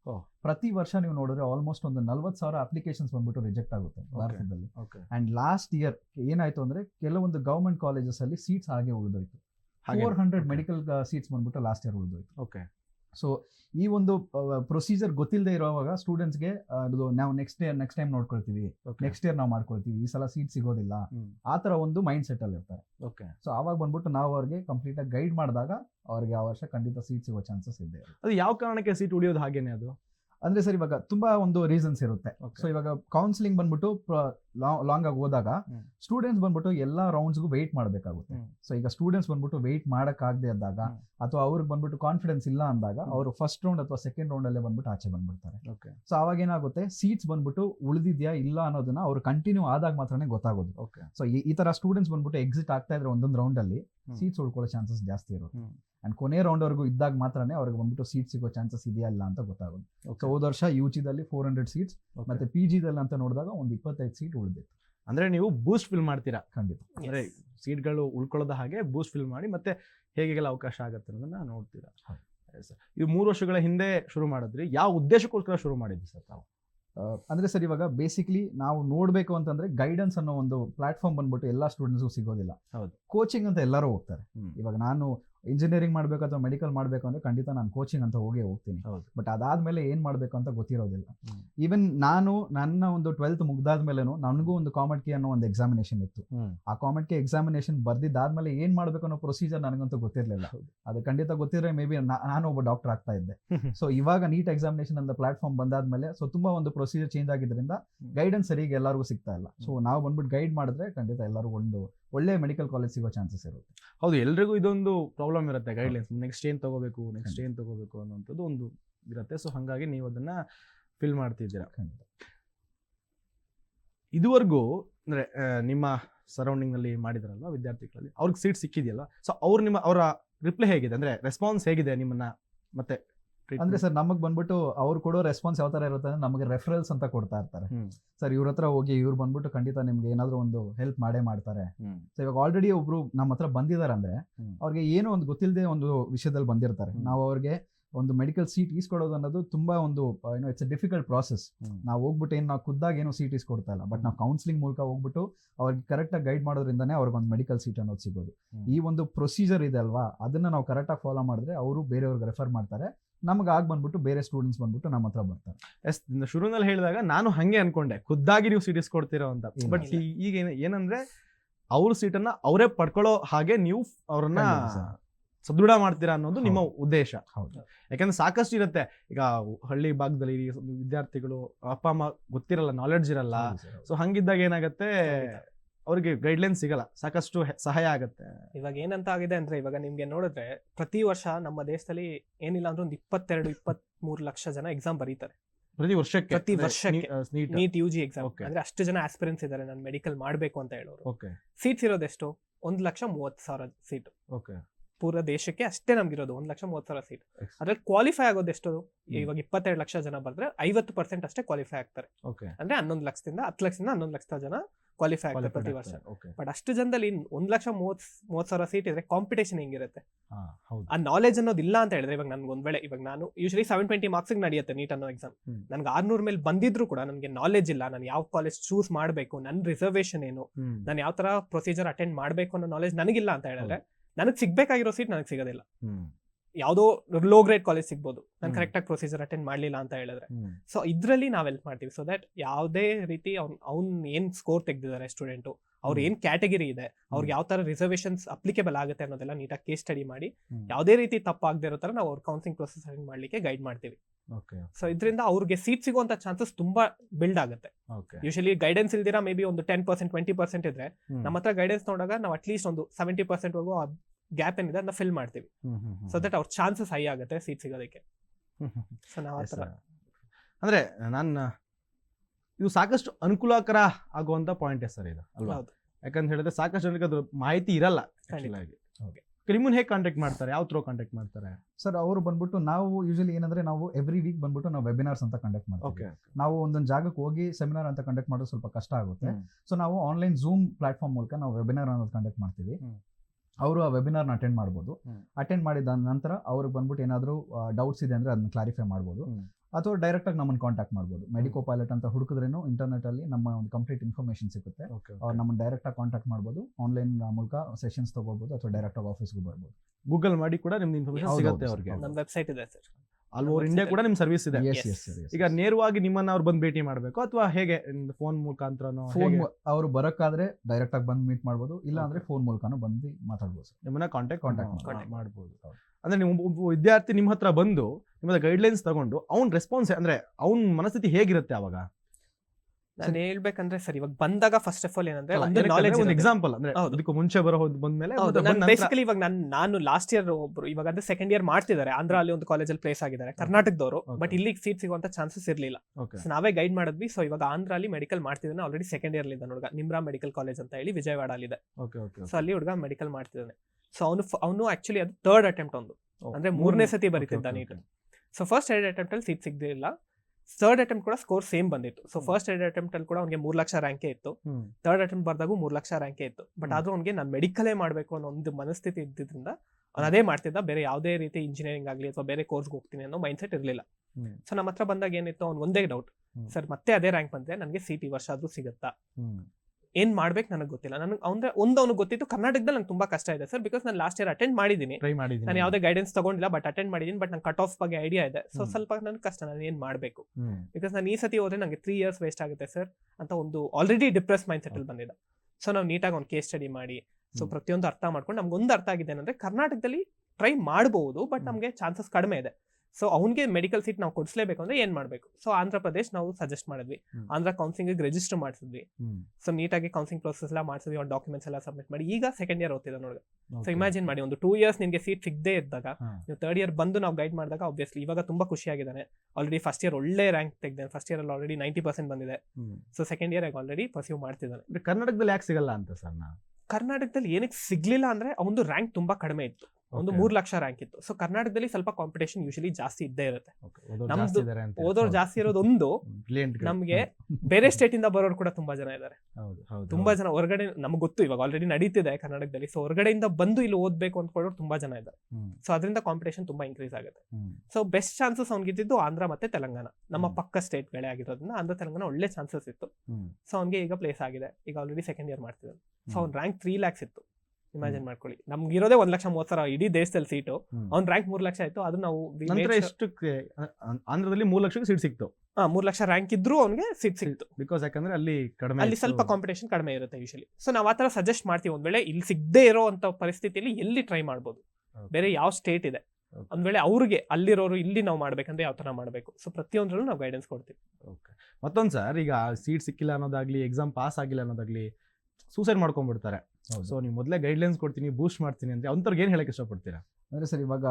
ಪ್ರತಿ ವರ್ಷ ನೀವು ನೋಡಿದ್ರೆ ಆಲ್ಮೋಸ್ಟ್ ಒಂದು ನಲ್ವತ್ತು ಸಾವಿರ ಅಪ್ಲಿಕೇಶನ್ಸ್ ಬಂದ್ಬಿಟ್ಟು ರಿಜೆಕ್ಟ್ ಆಗುತ್ತೆ ಭಾರತದಲ್ಲಿ. ಅಂಡ್ ಲಾಸ್ಟ್ ಇಯರ್ ಏನಾಯ್ತು ಅಂದ್ರೆ ಕೆಲವೊಂದು ಗವರ್ಮೆಂಟ್ ಕಾಲೇಜಸ್ ಅಲ್ಲಿ ಸೀಟ್ಸ್ ಹಾಗೆ ಉಳಿದೋಯ್ತು. ಫೋರ್ ಹಂಡ್ರೆಡ್ ಮೆಡಿಕಲ್ ಸೀಟ್ಸ್ ಬಂದ್ಬಿಟ್ಟು ಲಾಸ್ಟ್ ಇಯರ್ ಉಳಿದೋಯ್ತು. ಓಕೆ ಸೊ ಈ ಒಂದು ಪ್ರೊಸೀಜರ್ ಗೊತ್ತಿಲ್ಲದೆ ಇರುವಾಗ ಸ್ಟೂಡೆಂಟ್ಸ್ಗೆ ಅದು ನಾವು ನೆಕ್ಸ್ಟ್ ಇಯರ್ ನೆಕ್ಸ್ಟ್ ಟೈಮ್ ನೋಡ್ಕೊಳ್ತೀವಿ. ನೆಕ್ಸ್ಟ್ ಇಯರ್ ನಾವು ಮಾಡ್ಕೊಳ್ತೀವಿ. ಈ ಸಲ ಸೀಟ್ ಸಿಗೋದಿಲ್ಲ. ಆ ತರ ಒಂದು ಮೈಂಡ್ ಸೆಟ್ ಅಲ್ಲಿ ಇರ್ತಾರೆ. ಓಕೆ ಸೊ ಅವಾಗ ಬಂದ್ಬಿಟ್ಟು ನಾವು ಅವ್ರಿಗೆ ಕಂಪ್ಲೀಟ್ ಆಗಿ ಗೈಡ್ ಮಾಡಿದಾಗ ಅವ್ರಿಗೆ ಆ ವರ್ಷ ಖಂಡಿತ ಸೀಟ್ ಸಿಗೋ ಚಾನ್ಸಸ್ ಇದೆ ಅದು ಯಾವ ಕಾರಣಕ್ಕೆ ಸೀಟ್ ಉಳಿಯೋದು ಹಾಗೇನೆ ಅದು? ಅಂದ್ರೆ ಸರ್ ಇವಾಗ ತುಂಬಾ ಒಂದು ರೀಸನ್ಸ್ ಇರುತ್ತೆ. ಸೊ ಇವಾಗ ಕೌನ್ಸಿಲಿಂಗ್ ಬಂದ್ಬಿಟ್ಟು ಲಾಂಗ್ ಆಗಿ ಹೋದಾಗ ಸ್ಟೂಡೆಂಟ್ಸ್ ಬಂದ್ಬಿಟ್ಟು ಎಲ್ಲಾ ರೌಂಡ್ಸ್ಗೂ ವೆಯ್ಟ್ ಮಾಡಬೇಕಾಗುತ್ತೆ. ಸೊ ಈಗ ಸ್ಟೂಡೆಂಟ್ಸ್ ಬಂದ್ಬಿಟ್ಟು ವೆಯ್ಟ್ ಆಗದೆ ಇದ್ದಾಗ. ಅಥವಾ ಅವ್ರಿಗೆ ಬಂದ್ಬಿಟ್ಟು ಕಾನ್ಫಿಡೆನ್ಸ್ ಇಲ್ಲ ಅಂದಾಗ. ಅವರು ಫಸ್ಟ್ ರೌಂಡ್ ಅಥವಾ ಸೆಕೆಂಡ್ ರೌಂಡ್ ಅಲ್ಲೇ ಬಂದ್ಬಿಟ್ಟು ಆಚೆ ಬಂದ್ಬಿಡ್ತಾರೆ ಸೊ ಅವಾಗ ಏನಾಗುತ್ತೆ ಸೀಟ್ಸ್ ಬಂದ್ಬಿಟ್ಟು ಉಳಿದಿದ್ಯಾ ಇಲ್ಲ ಅನ್ನೋದನ್ನ ಅವ್ರು ಕಂಟಿನ್ಯೂ ಆದಾಗ ಮಾತ್ರನೇ ಗೊತ್ತಾಗೋದು ಸೊ ಈ ತರ ಸ್ಟೂಡೆಂಟ್ಸ್ ಬಂದ್ಬಿಟ್ಟು ಎಕ್ಸಿಟ್ ಆಗ್ತಾ ಇದ್ರೆ ಒಂದೊಂದು ರೌಂಡ್ ಅಲ್ಲಿ. ಸೀಟ್ಸ್ ಉಳ್ಕೊಳ್ಳೋ ಚಾನ್ಸಸ್ ಜಾಸ್ತಿ ಇರುತ್ತೆ. ಅಂಡ್ ಕೊನೆ ರೌಂಡ್ವರೆಗೂ ಇದ್ದಾಗ ಮಾತ್ರನೇ ಅವ್ರಿಗೆ ಬಂದ್ಬಿಟ್ಟು ಸೀಟ್ ಸಿಗೋ ಚಾನ್ಸಸ್ ಇದೆಯಾ ಇಲ್ಲ ಅಂತ ಗೊತ್ತಾಗೋದು. ಸೊ ಹೋದ ವರ್ಷ ಯು ಜಿದಲ್ಲಿ ಫೋರ್ ಹಂಡ್ರೆಡ್ ಸೀಟ್ಸ್ ಮತ್ತೆ ಪಿ ಜಿದಲ್ಲಿ ಅಂತ ನೋಡಿದಾಗ ಒಂದು ಇಪ್ಪತ್ತೈದು ಸೀಟ್ ಉಳಿದಿತ್ತು. ಅಂದ್ರೆ ನೀವು ಬೂಸ್ಟ್ ಫಿಲ್ ಮಾಡ್ತೀರಾ? ಖಂಡಿತ. ಅಂದ್ರೆ ಸೀಟ್ಗಳು ಉಳ್ಕೊಳ್ಳೋದ ಹಾಗೆ ಬೂಸ್ಟ್ ಫಿಲ್ ಮಾಡಿ ಮತ್ತೆ ಹೇಗೆಲ್ಲ ಅವಕಾಶ ಆಗುತ್ತೆ ಅನ್ನೋದನ್ನ ನೋಡ್ತೀರಾ? ಸರ್ ಇದು ಮೂರು ವರ್ಷಗಳ ಹಿಂದೆ ಶುರು ಮಾಡಿದ್ರಿ. ಯಾವ ಉದ್ದೇಶಕ್ಕೋಸ್ಕರ ಶುರು ಮಾಡಿದ್ರಿ ಸರ್ ತಾವು? ಅಂದರೆ ಸರ್ ಇವಾಗ ಬೇಸಿಕ್ಲಿ ನಾವು ನೋಡಬೇಕು ಅಂತಂದ್ರೆ ಗೈಡೆನ್ಸ್ ಅನ್ನೋ ಒಂದು ಪ್ಲಾಟ್ಫಾರ್ಮ್ ಬಂದ್ಬಿಟ್ಟು ಎಲ್ಲ ಸ್ಟೂಡೆಂಟ್ಸ್ಗೂ ಸಿಗೋದಿಲ್ಲ. ಹೌದು. ಕೋಚಿಂಗ್ ಅಂತ ಎಲ್ಲರೂ ಹೋಗ್ತಾರೆ. ಇವಾಗ ನಾನು ಇಂಜಿನಿಯರಿಂಗ್ ಮಾಡ್ಬೇಕು ಅಥವಾ ಮೆಡಿಕಲ್ ಮಾಡ್ಬೇಕು ಅಂದ್ರೆ ಖಂಡಿತ ನಾನು ಕೋಚಿಂಗ್ ಅಂತ ಹೋಗೇ ಹೋಗ್ತೀನಿ. ಬಟ್ ಅದಾದ್ಮೇಲೆ ಏನ್ ಮಾಡ್ಬೇಕು ಅಂತ ಗೊತ್ತಿರೋದಿಲ್ಲ. ಈವನ್ ನಾನು ನನ್ನ ಒಂದು ಟ್ವೆಲ್ತ್ ಮುಗ್ದಾದ್ಮೇಲೆನು ನನಗೂ ಒಂದು ಕಾಮೆಟ್ ಕಿ ಅನ್ನೋ ಒಂದು ಎಕ್ಸಾಮಿನೇಷನ್ ಇತ್ತು. ಆ ಕಾಮೆಂಟ್ ಕಿ ಎಕ್ಸಾಮಿನೇಷನ್ ಬರ್ದಿದ್ದಾದ್ಮೇಲೆ ಏನ್ ಮಾಡಬೇಕು ಅನ್ನೋ ಪ್ರೊಸೀಜರ್ ನನಗಂತೂ ಗೊತ್ತಿರಲಿಲ್ಲ. ಅದು ಖಂಡಿತ ಗೊತ್ತಿದ್ರೆ ಮೇ ಬಿ ನಾನು ಒಬ್ಬ ಡಾಕ್ಟರ್ ಆಗ್ತಾ ಇದ್ದೆ. ಸೊ ಇವಾಗ ನೀಟ್ ಎಕ್ಸಾಮಿನೇಷನ್ ಅಂತ ಪ್ಲಾಟ್ಫಾರ್ಮ್ ಬಂದಾದ್ಮೇಲೆ ಸೊ ತುಂಬಾ ಒಂದು ಪ್ರೊಸೀಜರ್ ಚೇಂಜ್ ಆಗಿದ್ರಿಂದ ಗೈಡೆನ್ಸ್ ಸರಿಗೆ ಎಲ್ಲರಿಗೂ ಸಿಗ್ತಾ ಇಲ್ಲ. ಸೊ ನಾವು ಬಂದ್ಬಿಟ್ಟು ಗೈಡ್ ಮಾಡಿದ್ರೆ ಖಂಡಿತ ಎಲ್ಲರಿಗೂ ಒಂದು ಒಳ್ಳೆ ಮೆಡಿಕಲ್ ಕಾಲೇಜ್ ಸಿಗೋ ಚಾನ್ಸಸ್ ಇರುತ್ತೆ. ಹೌದು ಎಲ್ರಿಗೂ ಇದೊಂದು ಪ್ರಾಬ್ಲಮ್ ಇರುತ್ತೆ ಗೈಡ್ಲೈನ್ಸ್ ನೆಕ್ಸ್ಟ್ ಏನು ತಗೋಬೇಕು ನೆಕ್ಸ್ಟ್ ಏನು ತಗೋಬೇಕು ಅನ್ನೋಂಥದ್ದು ಒಂದು ಇರುತ್ತೆ. ಸೊ ಹಾಗಾಗಿ ನೀವು ಅದನ್ನ ಫಿಲ್ ಮಾಡ್ತಿದ್ದೀರಾ. ಖಂಡಿತ. ಇದುವರೆಗೂ ಅಂದ್ರೆ ನಿಮ್ಮ ಸರೌಂಡಿಂಗ್ನಲ್ಲಿ ಮಾಡಿದ್ರಲ್ವಾ ವಿದ್ಯಾರ್ಥಿಗಳಲ್ಲಿ? ಅವ್ರಿಗೆ ಸೀಟ್ ಸಿಕ್ಕಿದೆಯಲ್ಲ? ಸೊ ಅವ್ರು ನಿಮ್ಮ ಅವರ ರಿಪ್ಲೈ ಹೇಗಿದೆ? ಅಂದ್ರೆ ರೆಸ್ಪಾನ್ಸ್ ಹೇಗಿದೆ ನಿಮ್ಮನ್ನ ಮತ್ತೆ? ಅಂದ್ರೆ ಸರ್ ನಮಗ್ ಬಂದ್ಬಿಟ್ಟು ಅವ್ರು ಕೊಡೋ ರೆಸ್ಪಾನ್ಸ್ ಯಾವ ತರ ಇರುತ್ತೆ ಅಂದ್ರೆ ನಮಗೆ ರೆಫರೆಲ್ಸ್ ಅಂತ ಕೊಡ್ತಾ ಇರ್ತಾರೆ. ಸರ್ ಇವ್ರ ಹತ್ರ ಹೋಗಿ ಇವ್ರು ಬಂದ್ಬಿಟ್ಟು ಖಂಡಿತ ನಿಮ್ಗೆ ಏನಾದ್ರು ಒಂದು ಹೆಲ್ಪ್ ಮಾಡೇ ಮಾಡ್ತಾರೆ. ಸೊ ಇವಾಗ ಆಲ್ರೆಡಿ ಒಬ್ರು ನಮ್ಮ ಹತ್ರ ಬಂದಿದ್ದಾರೆ ಅಂದ್ರೆ. ಅವ್ರಿಗೆ ಏನೋ ಒಂದು ಗೊತ್ತಿಲ್ಲದೆ ಒಂದು ವಿಷಯದಲ್ಲಿ ಬಂದಿರ್ತಾರೆ. ನಾವು ಅವ್ರಿಗೆ ಒಂದು ಮೆಡಿಕಲ್ ಸೀಟ್ ಈಸ್ಕೊಡೋದು ಅನ್ನೋದು ತುಂಬಾ ಒಂದು ಏನೋ ಇಟ್ಸ್ ಡಿಫಿಕಲ್ಟ್ ಪ್ರಾಸೆಸ್. ನಾವು ಹೋಗ್ಬಿಟ್ಟು ಏನು ನಾವು ಖುದ್ದಾಗ ಏನೋ ಸೀಟ್ ಇಸ್ಕೊಡ್ತಾ ಇಲ್ಲ. ಬಟ್ ನಾವು ಕೌನ್ಸಿಲಿಂಗ್ ಮೂಲಕ ಹೋಗ್ಬಿಟ್ಟು ಅವ್ರಿಗೆ ಕರೆಕ್ಟಾಗಿ ಗೈಡ್ ಮಾಡೋದ್ರಿಂದನೇ ಅವ್ರಿಗೆ ಒಂದು ಮೆಡಿಕಲ್ ಸೀಟ್ ಅನ್ನೋದು ಸಿಗೋದು ಈ ಒಂದು ಪ್ರೊಸೀಜರ್ ಇದೆ ಅಲ್ವಾ? ಅದನ್ನ ನಾವು ಕರೆಕ್ಟಾಗಿ ಫಾಲೋ ಮಾಡಿದ್ರೆ ಅವರು ಬೇರೆಯವ್ರಿಗೆ ರೆಫರ್ ಮಾಡ್ತಾರೆ. ನಮ್ಗೆ ಆಗ ಬಂದ್ಬಿಟ್ಟು ಬೇರೆ ಸ್ಟೂಡೆಂಟ್ಸ್ ಬಂದ್ಬಿಟ್ಟು ನಮ್ಮ ಹತ್ರ ಬರ್ತಾರೆ. ಎಸ್ ಶುರುನಲ್ಲಿ ಹೇಳಿದಾಗ ನಾನು ಹಂಗೆ ಅನ್ಕೊಂಡೆ ಖುದ್ದಾಗಿ ನೀವು ಸೀಟ್ ಕೊಡ್ತೀರೋ ಅಂತ. ಬಟ್ ಈಗ ಏನಂದ್ರೆ ಅವ್ರ ಸೀಟನ್ನ ಅವರೇ ಪಡ್ಕೊಳ್ಳೋ ಹಾಗೆ ನೀವು ಅವ್ರನ್ನ ಸದೃಢ ಮಾಡ್ತೀರಾ ಅನ್ನೋದು ನಿಮ್ಮ ಉದ್ದೇಶ. ಹೌದು. ಯಾಕಂದ್ರೆ ಸಾಕಷ್ಟು ಇರುತ್ತೆ. ಈಗ ಹಳ್ಳಿ ಭಾಗದಲ್ಲಿ ವಿದ್ಯಾರ್ಥಿಗಳು ಅಪ್ಪ ಅಮ್ಮ ಗೊತ್ತಿರಲ್ಲ ನಾಲೆಡ್ಜ್ ಇರಲ್ಲ. ಸೊ ಹಂಗಿದ್ದಾಗ ಏನಾಗುತ್ತೆ ಅವ್ರಿಗೆ ಗೈಡ್ಲೈನ್ ಸಿಗಲ್ಲ ಸಾಕಷ್ಟು ಸಹಾಯ ಆಗುತ್ತೆ. ಇವಾಗ ಏನಂತ ಆಗಿದೆ ಅಂದ್ರೆ ಇವಾಗ ನಿಮ್ಗೆ ನೋಡಿದ್ರೆ ಪ್ರತಿ ವರ್ಷ ನಮ್ಮ ದೇಶದಲ್ಲಿ ಏನಿಲ್ಲ ಅಂದ್ರೆ ಒಂದು ಇಪ್ಪತ್ತೆರಡು ಇಪ್ಪತ್ತ್ ಮೂರು ಲಕ್ಷ ಜನ ಎಕ್ಸಾಮ್ ಬರೀತಾರೆ. ಪ್ರತಿ ವರ್ಷಕ್ಕೆ? ಪ್ರತಿ ವರ್ಷಕ್ಕೆ. NEET NEET U G exam. ಅಂದ್ರೆ ಅಷ್ಟು ಜನ ಆಸ್ಪಿರೆನ್ಸ್ ಇದ್ದಾರೆ ನಾನು ಮೆಡಿಕಲ್ ಮಾಡಬೇಕು ಅಂತ ಹೇಳೋರು. ಸೀಟ್ಸ್ ಇರೋದೆಷ್ಟು? ಒಂದು ಲಕ್ಷ ಮೂವತ್ತು ಸಾವಿರ ಸೀಟ್ ಓಕೆ ಪೂರ ದೇಶಕ್ಕೆ ಅಷ್ಟೇ ನಮ್ಗಿರೋದು. ಒಂದ್ ಲಕ್ಷ ಮೂವತ್ತು ಸಾವಿರ ಸೀಟ್ ಅದ್ರಲ್ಲಿ ಕ್ವಾಲಿಫೈ ಆಗೋದು ಎಷ್ಟು ಇವಾಗ ಇಪ್ಪತ್ತೆರಡು ಲಕ್ಷ ಜನ ಬಂದ್ರೆ ಐವತ್ತು ಪರ್ಸೆಂಟ್ ಅಷ್ಟೇ ಕ್ವಾಲಿಫೈ ಆಗ್ತಾರೆ. ಅಂದ್ರೆ ಹನ್ನೊಂದು ಲಕ್ಷದಿಂದ ಹತ್ತು ಲಕ್ಷದಿಂದ ಹನ್ನೊಂದು ಲಕ್ಷ ಜನ ಕ್ವಾಲಿಫೈ ಆಗ್ತಾರೆ ಪ್ರತಿ ವರ್ಷ. ಬಟ್ ಅಷ್ಟು ಜನದಲ್ಲಿ ಒಂದ್ ಲಕ್ಷ ಮೂವತ್ ಮೂವತ್ ಸಾವಿರ ಸೀಟ್ ಇದ್ರೆ ಕಾಂಪಿಟೇಷನ್ ಹೆಂಗಿರುತ್ತೆ? ಆ ನಾಲೆಜ್ ಅನ್ನೋದು ಇಲ್ಲ ಅಂತ ಹೇಳಿದ್ರೆ ಇವಾಗ ನನ್ಗೆ ಒಂದ್ ವೇಳೆ ಇವಾಗ ನಾನು ಯೂಶಲಿ ಸೆವೆನ್ ಟ್ವೆಂಟಿ ಮಾರ್ಕ್ಸ್ ನಡೆಯುತ್ತೆ ನೀಟ್ ಅನ್ನೋ ಎಕ್ಸಾಮ್. ನನ್ಗೆ ಆರ್ನೂರ್ ಮೇಲೆ ಬಂದಿದ್ರು ಕೂಡ ನನಗೆ ನಾಲೆಜ್ ಇಲ್ಲ. ನಾನು ಯಾವ ಕಾಲೇಜ್ ಚೂಸ್ ಮಾಡಬೇಕು? ನನ್ನ ರಿಸರ್ವೇಶನ್ ಏನು? ನಾನು ಯಾವ ತರ ಪ್ರೊಸೀಜರ್ ಅಟೆಂಡ್ ಮಾಡಬೇಕು ಅನ್ನೋ ನಾಲೆಜ್ ನನಗಿಲ್ಲ ಅಂತ ಹೇಳಿದ್ರೆ ನನಗೆ ಸಿಗ್ಬೇಕಾಗಿರೋ ಸೀಟ್ ನನಗೆ ಸಿಗೋದಿಲ್ಲ. ಯಾವುದೋ ಲೋ ಗ್ರೇಡ್ ಕಾಲೇಜ್ ಸಿಗ್ಬೋದು. ನಾನು ಕರೆಕ್ಟ್ ಆಗಿ ಪ್ರೊಸೀಜರ್ ಅಟೆಂಡ್ ಮಾಡಲಿಲ್ಲ ಅಂತ ಹೇಳಿದ್ರೆ. ಸೊ ಇದರಲ್ಲಿ ನಾವು ಹೆಲ್ಪ್ ಮಾಡ್ತೀವಿ. ಸೊ ದಟ್ ಯಾವುದೇ ರೀತಿ ಅವ್ನ್ ಅವ್ನ್ ಏನ್ ಸ್ಕೋರ್ ತೆಗೆದಿದ್ದಾರೆ ಸ್ಟೂಡೆಂಟು ಅವ್ರ ಏನು ಕ್ಯಾಟಗರಿ ಇದೆ ಅವ್ರಿಗೆ ಯಾವ ತರ ರಿಸರ್ವೇಶನ್ಸ್ ಅಪ್ಲಿಕೇಬಲ್ ಆಗುತ್ತೆ ಅನ್ನೋದೆಲ್ಲ ನೀಟಾಗಿ ಕೇಸ್ ಸ್ಟಡಿ ಮಾಡಿ. ಯಾವುದೇ ರೀತಿ ತಪ್ಪಾಗದೇ ಇರೋ ತರ ನಾವು ಅವ್ರ ಕೌನ್ಸಿಲಿಂಗ್ ಪ್ರೊಸೆಸ್ ಅಟೆಂಡ್ ಮಾಡ್ಲಿಕ್ಕೆ ಗೈಡ್ ಮಾಡ್ತೀವಿ. ಸೊ ಇದರಿಂದ ಅವ್ರಿಗೆ ಸೀಟ್ ಸಿಗುವಂತ ಚಾನ್ಸಸ್ ತುಂಬಾ ಬಿಲ್ಡ್ ಆಗುತ್ತೆ. ಓಕೆ ಯೂಶಲಿ ಗೈಡೆನ್ಸ್ ಇಲ್ದಿರಾ ಮೇ ಬಿ ಒಂದು ಟೆನ್ ಪರ್ಸೆಂಟ್ ಟ್ವೆಂಟಿ ಪರ್ಸೆಂಟ್ ಇದ್ರೆ. ನಮ್ಮ ಹತ್ರ ಗೈಡೆನ್ಸ್ ನೋಡಾಗ ನಾವು ಅಟ್ಲೀಸ್ಟ್ ಒಂದು ಸೆವೆಂಟಿ ಪರ್ಸೆಂಟ್ ವರೆಗೂ ಗ್ಯಾಪ್ ಏನಿದೆ ಅದನ್ನ ಫಿಲ್ ಮಾಡ್ತೀವಿ. ಸೊ ದಟ್ ಅವ್ರ ಚಾನ್ಸಸ್ ಹೈ ಆಗುತ್ತೆ ಸೀಟ್ ಸಿಗೋದಕ್ಕೆ. ಸೊ ನಾವು ಆ ಥರ. ಅಂದ್ರೆ ನಾನು ಇದು ಸಾಕಷ್ಟು ಅನುಕೂಲಕರ ಆಗುವಂತ ಪಾಯಿಂಟ್ ಸರ್ ಇದು ಅಲ್ವಾ? ಯಾಕಂತ ಹೇಳಿದ್ರೆ ಸಾಕಷ್ಟು ಜನಕ್ಕೆ ಅದ್ರ ಮಾಹಿತಿ ಇರಲ್ಲ ಖಂಡಿತ. ನಿಮ್ಮನ್ನ ಹೇಗೆ ಕಾಂಟ್ಯಾಕ್ಟ್ ಮಾಡ್ತಾರೆ? ಯಾವ ಥ್ರೋ ಕಾಂಟ್ಯಾಕ್ಟ್ ಮಾಡ್ತಾರೆ? ಸರ್ ಅವರು ಬಂದ್ಬಿಟ್ಟು ನಾವು ಯೂಶಲಿ ಏನಂದ್ರೆ ನಾವು ಎವ್ರಿ ವೀಕ್ ಬಂದ್ಬಿಟ್ಟು ನಾವು ವೆಬಿನಾರ್ಸ್ ಅಂತ ಕಂಡಕ್ಟ್ ಮಾಡ್ತೀವಿ. ನಾವು ಒಂದೊಂದು ಜಾಗಕ್ಕೆ ಹೋಗಿ ಸೆಮಿನಾರ್ ಅಂತ ಕಂಡಕ್ಟ್ ಮಾಡೋದು ಸ್ವಲ್ಪ ಕಷ್ಟ ಆಗುತ್ತೆ. ಸೊ ನಾವು ಆನ್ಲೈನ್ ಝೂಮ್ ಪ್ಲಾಟ್ಫಾರ್ಮ್ ಮೂಲಕ ನಾವು ವೆಬಿನಾರ್ ಅನ್ನೋದು ಕಂಡಕ್ಟ್ ಮಾಡ್ತೀವಿ. ಅವರು ಆ ವೆಬಿನಾರ್ನ ಅಟೆಂಡ್ ಮಾಡ್ಬೋದು. ಅಟೆಂಡ್ ಮಾಡಿದ ನಂತರ ಅವ್ರಿಗೆ ಬಂದ್ಬಿಟ್ಟು ಏನಾದರೂ ಡೌಟ್ಸ್ ಇದೆ ಅಂದ್ರೆ ಅದನ್ನ ಕ್ಲಾರಿಫೈ ಮಾಡ್ಬೋದು. ಅಥವಾ ಡೈರೆಕ್ಟ್ ಆಗಿ ನಮ್ಮನ್ನು ಕಾಂಟ್ಯಾಕ್ಟ್ ಮಾಡ್ಬೋದು. ಮೆಡಿಕೋ ಪೈಲಟ್ ಅಂತ ಹುಡುಕಿದ್ರೇನು ಇಂಟರ್ನೆಟ್ ಅಲ್ಲಿ ನಮ್ಮ ಒಂದು ಕಂಪ್ಲೀಟ್ ಇನ್ಫಾರ್ಮೇಶನ್ ಸಿಗುತ್ತೆ. ಓಕೆ ಅವ್ರು ನಮ್ಮನ್ನು ಡೈರೆಕ್ಟ್ ಆಗಿ ಕಾಂಟ್ಯಾಕ್ಟ್ ಮಾಡ್ಬೋದು. ಆನ್ಲೈನ್ ಮೂಲಕ ಸೆಷನ್ಸ್ ತಗೋಬಹುದು ಅಥವಾ ಡೈರೆಕ್ಟ್ ಆಗಿ ಆಫೀಸ್ಗೂ ಬರ್ಬೋದು. ಗೂಗಲ್ ಮಾಡಿ ಕೂಡ ನಿಮ್ದು ಇನ್ಫಾರ್ಮೇಶನ್ ಸಿಗುತ್ತೆ ಅವ್ರಿಗೆ. ನಮ್ಮ ವೆಬ್ಸೈಟ್ ಇದೆ ಸರ್ ಆಲ್ ಓವರ್ ಇಂಡಿಯಾ ಕೂಡ ನಿಮ್ಮ ಸರ್ವಿಸ್ ಇದೆ. ಈಗ ನೇರವಾಗಿ ನಿಮ್ಮನ್ನ ಅವ್ರು ಬಂದು ಭೇಟಿ ಮಾಡಬೇಕು ಅಥವಾ ಹೇಗೆ? ಫೋನ್ ಮುಖಾಂತರ ಫೋನ್? ಅವರು ಬರೋಕ್ಕಾದ್ರೆ ಡೈರೆಕ್ಟ್ ಆಗಿ ಬಂದು ಮೀಟ್ ಮಾಡ್ಬೋದು. ಇಲ್ಲ ಅಂದ್ರೆ ಫೋನ್ ಮೂಲಕನೂ ಬಂದು ಮಾತಾಡ್ಬೋದು ನಿಮ್ಮನ್ನ ಕಾಂಟ್ಯಾಕ್ಟ್ ಕಾಂಟ್ಯಾಕ್ಟ್ ಮಾಡ್ಬೋದು. ಅಂದ್ರೆ ನಿಮ್ಮ ವಿದ್ಯಾರ್ಥಿ ನಿಮ್ಮ ಹತ್ರ ಬಂದು ನಿಮ್ಮ ಗೈಡ್ಲೈನ್ಸ್ ತಗೊಂಡು ಅವ್ನ ರೆಸ್ಪಾನ್ಸ್ ಅಂದ್ರೆ ಅವ್ನ ಮನಸ್ಥಿತಿ ಹೇಗಿರುತ್ತೆ ಅವಾಗ? ನಾನು ಹೇಳ್ಬೇಕಂದ್ರೆ ಸರ್ ಇವಾಗ ಬಂದಾಗ ಫಸ್ಟ್ ಆಫ್ ಆಲ್ ಏನಂದ್ರೆ ಒಂದು ನಾಲೆಜ್ ಎಕ್ಸಾಂಪಲ್ ಅಂದ್ರೆ. ಅದಕ್ಕೂ ಮುಂಚೆ ಬರೋ ಹೋದ್ ಬಂದ್ಮೇಲೆ ಬೇಸಿಕಲಿ ಇವಾಗ ನಾನು ನಾನು ಲಾಸ್ಟ್ ಇಯರ್ ಒಬ್ರು ಇವಾಗ ಅಂದ್ರೆ ಸೆಕೆಂಡ್ ಇಯರ್ ಮಾಡ್ತಿದ್ದಾರೆ ಆಂಧ್ರ ಅಲ್ಲಿ ಒಂದು ಕಾಲೇಜಲ್ಲಿ ಪ್ಲೇಸ್ ಆಗಿದ್ದಾರೆ ಕರ್ನಾಟಕದವರು ಬಟ್ ಇಲ್ಲಿ ಸೀಟ್ ಸಿಗುವಂತ ಚಾನ್ಸಸ್ ಇರಲಿಲ್ಲ. ಸೊ ನಾವೇ ಗೈಡ್ ಮಾಡಿದ್ವಿ ಸೊ ಇವಾಗ ಆಂಧ್ರ ಅಲ್ಲಿ ಮೆಡಿಕಲ್ ಮಾಡ್ತಿದ್ದಾನೆ ಆಲ್ರೆಡಿ ಸೆಕೆಂಡ್ ಇಯರ್ ಇದ್ದಾನೆ ಹುಡುಗ ನಿಮ್ರಾ ಮೆಡಿಕಲ್ ಕಾಲೇಜ್ ಅಂತ ಹೇಳಿ ವಿಜಯವಾಡ okay, ಸೊ ಅಲ್ಲಿ ಹುಡುಗ ಮೆಡಿಕಲ್ ಮಾಡ್ತಿದ್ದಾನೆ. ಸೊ ಅವನು ಅವನು ಆಕ್ಚುಲಿ ಅದು ಥರ್ಡ್ ಅಟೆಂಪ್ಟ್ ಒಂದು. ಅಂದ್ರೆ ಮೂರನೇ ಸತಿ ಬರೀತಿದ್ದ ನೀಟ್. ಸೊ ಫಸ್ಟ್ ಎರಡು ಅಟೆಂಪ್ಟ್ ಅಲ್ಲಿ ಸೀಟ್ ಸಿಗಲಿಲ್ಲ ಥರ್ಡ್ ಅಟೆಂಪ್ಟ್ ಕೂಡ ಸ್ಕೋರ್ ಸೇಮ್ ಬಂದಿತ್ತು. ಸೊ ಫಸ್ಟ್ ಎರಡು ಅಟೆಂಪ್ಟ್ ಅಲ್ಲಿ ಕೂಡ ಅವ್ನಿಗೆ ಮೂರು ಲಕ್ಷ ರ್ಯಾಂಕೇ ಇತ್ತು. ಥರ್ಡ್ ಅಟೆಂಪ್ಟ್ ಬರ್ದಾಗೂ ಮೂರು ಲಕ್ಷ ರ್ಯಾಂಕೇ ಇತ್ತು. ಬಟ್. ಆದ್ರೂ ಅವ್ನಿಗೆ ನಾನು ಮೆಡಿಕಲೇ ಮಾಡಬೇಕು ಅನ್ನೋ ಒಂದು ಮನಸ್ಥಿತಿ ಇದ್ದಿದ್ರಿಂದ ಅವ್ನು ಅದೇ ಮಾಡ್ತಿದ್ದ. ಬೇರೆ ಯಾವುದೇ ರೀತಿ ಇಂಜಿನಿಯರಿಂಗ್ ಆಗಲಿ ಅಥವಾ ಬೇರೆ ಕೋರ್ಸ್ಗೆ ಹೋಗ್ತೀನಿ ಅನ್ನೋ ಮೈಂಡ್ ಸೆಟ್ ಇರಲಿಲ್ಲ. ಸೊ ನಮ್ಮ ಹತ್ರ ಬಂದಾಗ ಏನಿತ್ತು? ಅವ್ನು ಒಂದೇ ಡೌಟ್ ಸರ್ ಮತ್ತೆ ಅದೇ ರ್ಯಾಂಕ್ ಬಂದ್ರೆ ನನಗೆ ಸೀಟ್ ಈ ವರ್ಷ ಆದ್ರೂ ಸಿಗುತ್ತಾ. ಏನ್ ಮಾಡ್ಬೇಕು ನನಗೆ ಗೊತ್ತಿಲ್ಲ. ನನಗೆ ಅಂದ್ರೆ ಒಂದು ಅವ್ನಿಗೆ ಗೊತ್ತಿತ್ತು ಕರ್ನಾಟಕದಲ್ಲಿ ನಂಗೆ ತುಂಬಾ ಕಷ್ಟ ಇದೆ ಸರ್. ಬಿಕಾಸ್ ನಾನು ಲಾಸ್ಟ್ ಇಯರ್ ಅಟೆಂಡ್ ಮಾಡಿದ್ದೀನಿ ಟ್ರೈ ಮಾಡಿದ್ದೀನಿ ನಾನು ಯಾವುದೇ ಗೈಡೆನ್ಸ್ ತಗೊಂಡಿಲ್ಲ ಬಟ್ ಅಟೆಂಡ್ ಮಾಡಿದೀನಿ ಬಟ್ ನಂಗೆ ಕಟ್ ಆಫ್ ಬಗ್ಗೆ ಐಡಿಯಾ ಇದೆ. ಸೊ ಸ್ವಲ್ಪ ನನಗೆ ಕಷ್ಟ ನಾನು ಏನು ಮಾಡಬೇಕು. ಬಿಕಾಸ್ ನಾನು ಈ ಸತಿ ಹೋದ್ರೆ ನನಗೆ ತ್ರೀ ಇಯರ್ಸ್ ವೇಸ್ಟ್ ಆಗುತ್ತೆ ಸರ್ ಅಂತ ಒಂದು ಆಲ್ರೆಡಿ ಡಿಪ್ರೆಸ್ ಮೈಂಡ್ ಸೆಟಲ್ ಬಂದಿದೆ. ಸೊ ನಾವು ನೀಟಾಗಿ ಒಂದು ಕೇಸ್ ಸ್ಟಡಿ ಮಾಡಿ ಸೊ ಪ್ರತಿಯೊಂದು ಅರ್ಥ ಮಾಡ್ಕೊಂಡು ನಮ್ಗೆ ಒಂದು ಅರ್ಥ ಆಗಿದೆ ಏನಂದ್ರೆ ಕರ್ನಾಟಕದಲ್ಲಿ ಟ್ರೈ ಮಾಡಬಹುದು ಬಟ್. ನಮಗೆ ಚಾನ್ಸಸ್ ಕಡಿಮೆ ಇದೆ. ಸೊ ಅವ್ನಿಗೆ ಮೆಡಿಕಲ್ ಸೀಟ್ ನಾವು ಕೊಡಿಸ್ಲೇಬೇಕು ಅಂದ್ರೆ ಏನ್ ಮಾಡಬೇಕು? ಸೊ ಆಂಧ್ರ ಪ್ರದೇಶ್ ನಾವು ಸಜೆಸ್ಟ್ ಮಾಡಿದ್ವಿ. ಆಂಧ್ರ ಕೌನ್ಸಿಲಿಂಗ್ ರಿಜಿಸ್ಟರ್ ಮಾಡಿಸಿದ್ವಿ. ಸೊ ನೀಟಾಗಿ ಕೌನ್ಸಿಲಿಂಗ್ ಪ್ರೊಸೆಸ್ ಎಲ್ಲ ಮಾಡಿಸಿದ್ವಿ ಅವ್ರ ಡಾಕ್ಯುಮೆಂಟ್ಸ್ ಎಲ್ಲ ಸಬ್ಮಿಟ್ ಮಾಡಿ. ಈಗ ಸೆಕೆಂಡ್ ಇಯರ್ ಓದ್ತಿದ್ದ ನೋಡಿ. ಸೊ ಇಮ್ಯಾಜಿನ್ ಮಾಡಿ ಒಂದು ಟೂ ಇಯರ್ಸ್ ನಿಮಗೆ ಸೀಟ್ ಸಿಗದೇ ಇದ್ದಾಗ ನೀವು ತರ್ಡ್ ಇಯರ್ ಬಂದು ನಾವು ಗೈಡ್ ಮಾಡಿದಾಗ ಆಬ್ವಿಯಸ್ಲಿ ಇವಾಗ ತುಂಬಾ ಖುಷಿಯಾಗಿದ್ದಾನೆ. ಆಲ್ರೆಡಿ ಫಸ್ಟ್ ಇಯರ್ ಒಳ್ಳೆ ರ್ಯಾಂಕ್ ತೆಗ್ದೆ ಫಸ್ಟ್ ಇಯರ್ ಅಲ್ಲಿ ಆಲ್ರೆಡಿ ನೈಂಟಿ ಪರ್ಸೆಂಟ್ ಬಂದಿದೆ. So second year already pursue ಮಾಡ್ತಿದ್ದಾನೆ. ಕರ್ನಾಟಕದಲ್ಲಿ ಯಾಕೆ ಸಿಗಲ್ಲ ಅಂತ ಸರ್ ಕರ್ನಾಟಕದಲ್ಲಿ ಏನಕ್ಕೆ ಸಿಗ್ಲಿಲ್ಲ ಅಂದ್ರೆ ಅವನು ರ್ಯಾಂಕ್ ತುಂಬಾ ಕಡಿಮೆ ಇತ್ತು. ಒಂದು. ಮೂರ್ ಲಕ್ಷ ರ್ಯಾಂಕ್ ಇತ್ತು. ಸೊ ಕರ್ನಾಟಕದಲ್ಲಿ ಸ್ವಲ್ಪ ಕಾಂಪಿಟೇಷನ್ ಯೂಶಲಿ ಜಾಸ್ತಿ ಇದ್ದೇ ಇರುತ್ತೆ. ನಮ್ದು ಓದೋರು ಜಾಸ್ತಿ ಇರೋದು ಒಂದು. ನಮ್ಗೆ ಬೇರೆ ಸ್ಟೇಟ್ ಇಂದ ಬರೋರು ಕೂಡ ತುಂಬಾ ಜನ ಇದ್ದಾರೆ ತುಂಬಾ ಜನ ಹೊರಗಡೆ ನಮ್ಗೆ ಗೊತ್ತು ಇವಾಗ ಆಲ್ರೆಡಿ ನಡೀತಿದೆ ಕರ್ನಾಟಕದಲ್ಲಿ. ಸೊ ಹೊರಗಡೆಯಿಂದ ಬಂದು ಇಲ್ಲಿ ಓದ್ಬೇಕು ಅಂದ್ಕೊಳ್ಳೋರು ತುಂಬಾ ಜನ ಇದ್ದಾರೆ. ಸೊ ಅದರಿಂದ ಕಾಂಪಿಟೇಷನ್ ತುಂಬಾ ಇನ್ಕ್ರೀಸ್ ಆಗುತ್ತೆ. ಸೊ ಬೆಸ್ಟ್ ಚಾನ್ಸಸ್ ಅವ್ನಿಗಿದ್ದು ಆಂಧ್ರ ಮತ್ತೆ ತೆಲಂಗಾಣ. ನಮ್ಮ ಪಕ್ಕ ಸ್ಟೇಟ್ ಗಳೇ ಆಗಿರೋದ್ರಿಂದ ಆಂಧ್ರ ತೆಲಂಗಾಣ ಒಳ್ಳೆ ಚಾನ್ಸಸ್ ಇತ್ತು. ಸೊ ಅವ್ನಿಗೆ ಈಗ ಪ್ಲೇಸ್ ಆಗಿದೆ. ಈಗ ಆಲ್ರೆಡಿ ಸೆಕೆಂಡ್ ಇಯರ್ ಮಾಡ್ತಿದ್ದಾನೆ ಸೊ. ಅವ್ನ ರ್ಯಾಂಕ್ ತ್ರೀ ಲ್ಯಾಕ್ಸ್ ಇತ್ತು. ಇಮ್ಯಾಜಿನ್ ಮಾಡ್ಕೊಳ್ಳಿ. ನಮ್ಗೆ ಇರೋದೇ ಒಂದ್ ಲಕ್ಷ ಸಾವಿರ ಇಡೀ ದೇಶದಲ್ಲಿ ಸೀಟು. ಅವ್ನ ರ್ಯಾಂಕ್ ಮೂರ್ ಲಕ್ಷ ಆಯ್ತು ಅದು ನಾವು we ನಂತರ made sure- ಎಷ್ಟಕ್ಕೆ ಆ- ಆಂಧ್ರದಲ್ಲಿ ಮೂರು ಲಕ್ಷಕ್ಕೆ ಸೀಟ್ ಸಿಕ್ತು. ಹಾ ಮೂರ್ ಲಕ್ಷ ರ್ಯಾಂಕ್ ಇದ್ರೂ ಅವ್ನಿಗೆ ಸೀಟ್ ಸಿಕ್ತು. ಬಿಕಾಸ್ ಯಾಕಂದ್ರೆ ಅಲ್ಲಿ ಕಡಿಮೆ ಅಲ್ಲಿ ಇತ್ತು. ಸ್ವಲ್ಪ ಕಾಂಪಿಟೇಷನ್ ಕಡಿಮೆ ಇರುತ್ತೆ ಯೂಶಲಿ ಸೊ ನಾವು ಆತರ ಸಜೆಸ್ಟ್ ಮಾಡ್ತೀವಿ. ಒಂದ್ ವೇಳೆ ಇಲ್ಲಿ ಸಿಗದೆ ಇರೋ ಅಂತ ಪರಿಸ್ಥಿತಿಯಲ್ಲಿ ಎಲ್ಲಿ ಟ್ರೈ ಮಾಡ್ಬೋದು? Okay. ಬೇರೆ ಯಾವ ಸ್ಟೇಟ್ ಇದೆ? Okay. ಒಂದ್ ವೇಳೆ ಅವ್ರಿಗೆ ಅಲ್ಲಿರೋರು ಇಲ್ಲಿ ನಾವು ಮಾಡ್ಬೇಕಂದ್ರೆ ಯಾವ ತರ ಮಾಡ್ಬೇಕು? ಸೊ ಪ್ರತಿಯೊಂದ್ರಲ್ಲೂ ನಾವು ಗೈಡೆನ್ಸ್ ಕೊಡ್ತೀವಿ. ಮತ್ತೊಂದ್ ಸರ್ ಈಗ ಸೀಟ್ ಸಿಕ್ಕಿಲ್ಲ ಅನ್ನೋದಾಗ್ಲಿ ಎಕ್ಸಾಮ್ ಪಾಸ್ ಆಗಿಲ್ಲ ಅನ್ನೋದಾಗ್ಲಿ ಸೂಸೈಡ್ ಮಾಡ್ಕೊಂಡ್ಬಿಡ್ತಾರೆ. ಸೊ ನೀವು ಮೊದಲೇ ಗೈಡ್ಲೈನ್ಸ್ ಕೊಡ್ತೀನಿ ಬೂಸ್ಟ್ ಮಾಡ್ತೀನಿ ಅಂದರೆ ಅಂಥವ್ರಿಗೆ ಏನು ಹೇಳಕ್ಕೆ ಇಷ್ಟಪಡ್ತೀರಾ? ಅಂದರೆ ಸರ್ ಇವಾಗ